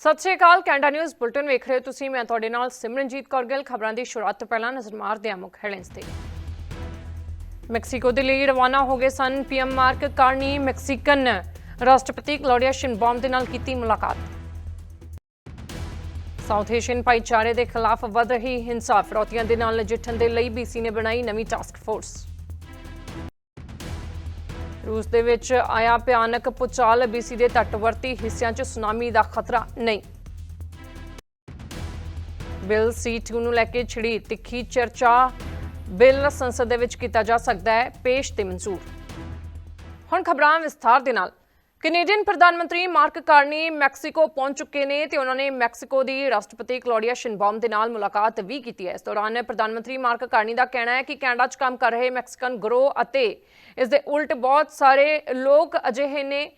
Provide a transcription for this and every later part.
ਸਤਿ ਸ਼੍ਰੀ ਅਕਾਲ, ਕੈਨੇਡਾ ਨਿਊਜ਼ ਬੁਲਟਨ ਵੇਖ ਰਹੇ ਹੋ ਤੁਸੀਂ। ਮੈਂ ਤੁਹਾਡੇ ਨਾਲ ਸਿਮਰਨਜੀਤ ਕੌਰ ਗਿੱਲ। ਖਬਰਾਂ ਦੀ ਸ਼ੁਰੂਆਤ ਤੋਂ ਪਹਿਲਾਂ ਨਜ਼ਰ ਮਾਰਦੇ ਹਾਂ ਮੁੱਖ ਹੈਡਲਾਈਨਸ ਤੇ। ਮੈਕਸੀਕੋ ਦੇ ਲਈ ਰਵਾਨਾ ਹੋ ਗਏ ਸਨ ਪੀਐਮ ਮਾਰਕ ਕਾਰਨੀ। ਮੈਕਸੀਕਨ ਰਾਸ਼ਟਰਪਤੀ ਕਲੋਡੀਆ ਸ਼ਿਨਬੌਮ ਦੇ ਨਾਲ ਕੀਤੀ ਮੁਲਾਕਾਤ। ਸਾਊਥ ਏਸ਼ੀਅਨ ਭਾਈਚਾਰੇ ਦੇ ਖਿਲਾਫ ਵੱਧ ਰਹੀ ਹਿੰਸਾ। ਫਰੌਤੀਆਂ ਦੇ ਨਾਲ ਨਜਿੱਠਣ ਦੇ ਲਈ ਬੀਸੀ ਨੇ ਬਣਾਈ ਨਵੀਂ ਟਾਸਕ ਫੋਰਸ। ਰੂਸ ਦੇ ਵਿੱਚ ਆਇਆ ਭਿਆਨਕ ਪੁਚਾਲ, ਬੀਸੀ ਦੇ ਤੱਟਵਰਤੀ ਹਿੱਸਿਆਂ 'ਚ ਸੁਨਾਮੀ ਦਾ ਖਤਰਾ ਨਹੀਂ। ਬਿੱਲ ਸੀ2 ਨੂੰ ਲੈ ਕੇ ਛਿੜੀ ਤਿੱਖੀ ਚਰਚਾ, ਬਿੱਲ ਸੰਸਦ ਦੇ ਵਿੱਚ ਕੀਤਾ ਜਾ ਸਕਦਾ ਹੈ ਪੇਸ਼ ਤੇ ਮਨਜ਼ੂਰ। ਹੁਣ ਖਬਰਾਂ ਵਿਸਥਾਰ ਦੇ ਨਾਲ। ਕੈਨੇਡੀਅਨ ਪ੍ਰਧਾਨ ਮੰਤਰੀ ਮਾਰਕ ਕਾਰਨੀ ਮੈਕਸੀਕੋ ਪਹੁੰਚ ਚੁੱਕੇ ਨੇ ਤੇ ਉਹਨਾਂ ਨੇ ਮੈਕਸੀਕੋ ਦੀ ਰਾਸ਼ਟਰਪਤੀ ਕਲੋਡੀਆ ਸ਼ਿਨਬੌਮ ਦੇ ਨਾਲ ਮੁਲਾਕਾਤ ਵੀ ਕੀਤੀ ਹੈ। ਇਸ ਦੌਰਾਨ ਪ੍ਰਧਾਨ ਮੰਤਰੀ ਮਾਰਕ ਕਾਰਨੀ ਦਾ ਕਹਿਣਾ ਹੈ ਕਿ ਕੈਨੇਡਾ 'ਚ ਕੰਮ ਕਰ ਰਹੇ ਮੈਕਸੀਕਨ ਗਰੋ ਅਤੇ ਇਸ ਦੇ ਉਲਟ ਬਹੁਤ ਸਾਰੇ ਲੋਕ ਅਜਿਹੇ ਨੇ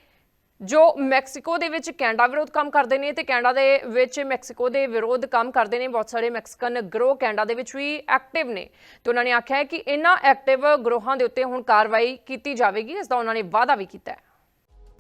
ਜੋ ਮੈਕਸੀਕੋ ਦੇ ਵਿੱਚ ਕੈਨੇਡਾ ਵਿਰੋਧ ਕੰਮ ਕਰਦੇ ਨੇ ਤੇ ਕੈਨੇਡਾ ਦੇ ਵਿੱਚ ਮੈਕਸੀਕੋ ਦੇ ਵਿਰੋਧ ਕੰਮ ਕਰਦੇ ਨੇ। ਬਹੁਤ ਸਾਰੇ ਮੈਕਸੀਕਨ ਗਰੋ ਕੈਨੇਡਾ ਦੇ ਵਿੱਚ ਵੀ ਐਕਟਿਵ ਨੇ ਤੇ ਉਹਨਾਂ ਨੇ ਆਖਿਆ ਹੈ ਕਿ ਇਹਨਾਂ ਐਕਟਿਵ ਗਰੋਹਾਂ ਦੇ ਉੱਤੇ ਹੁਣ ਕਾਰਵਾਈ ਕੀਤੀ ਜਾਵੇਗੀ। ਇਸ ਦਾ ਉਹਨਾਂ ਨੇ ਵਾਅਦਾ ਵੀ ਕੀਤਾ ਹੈ।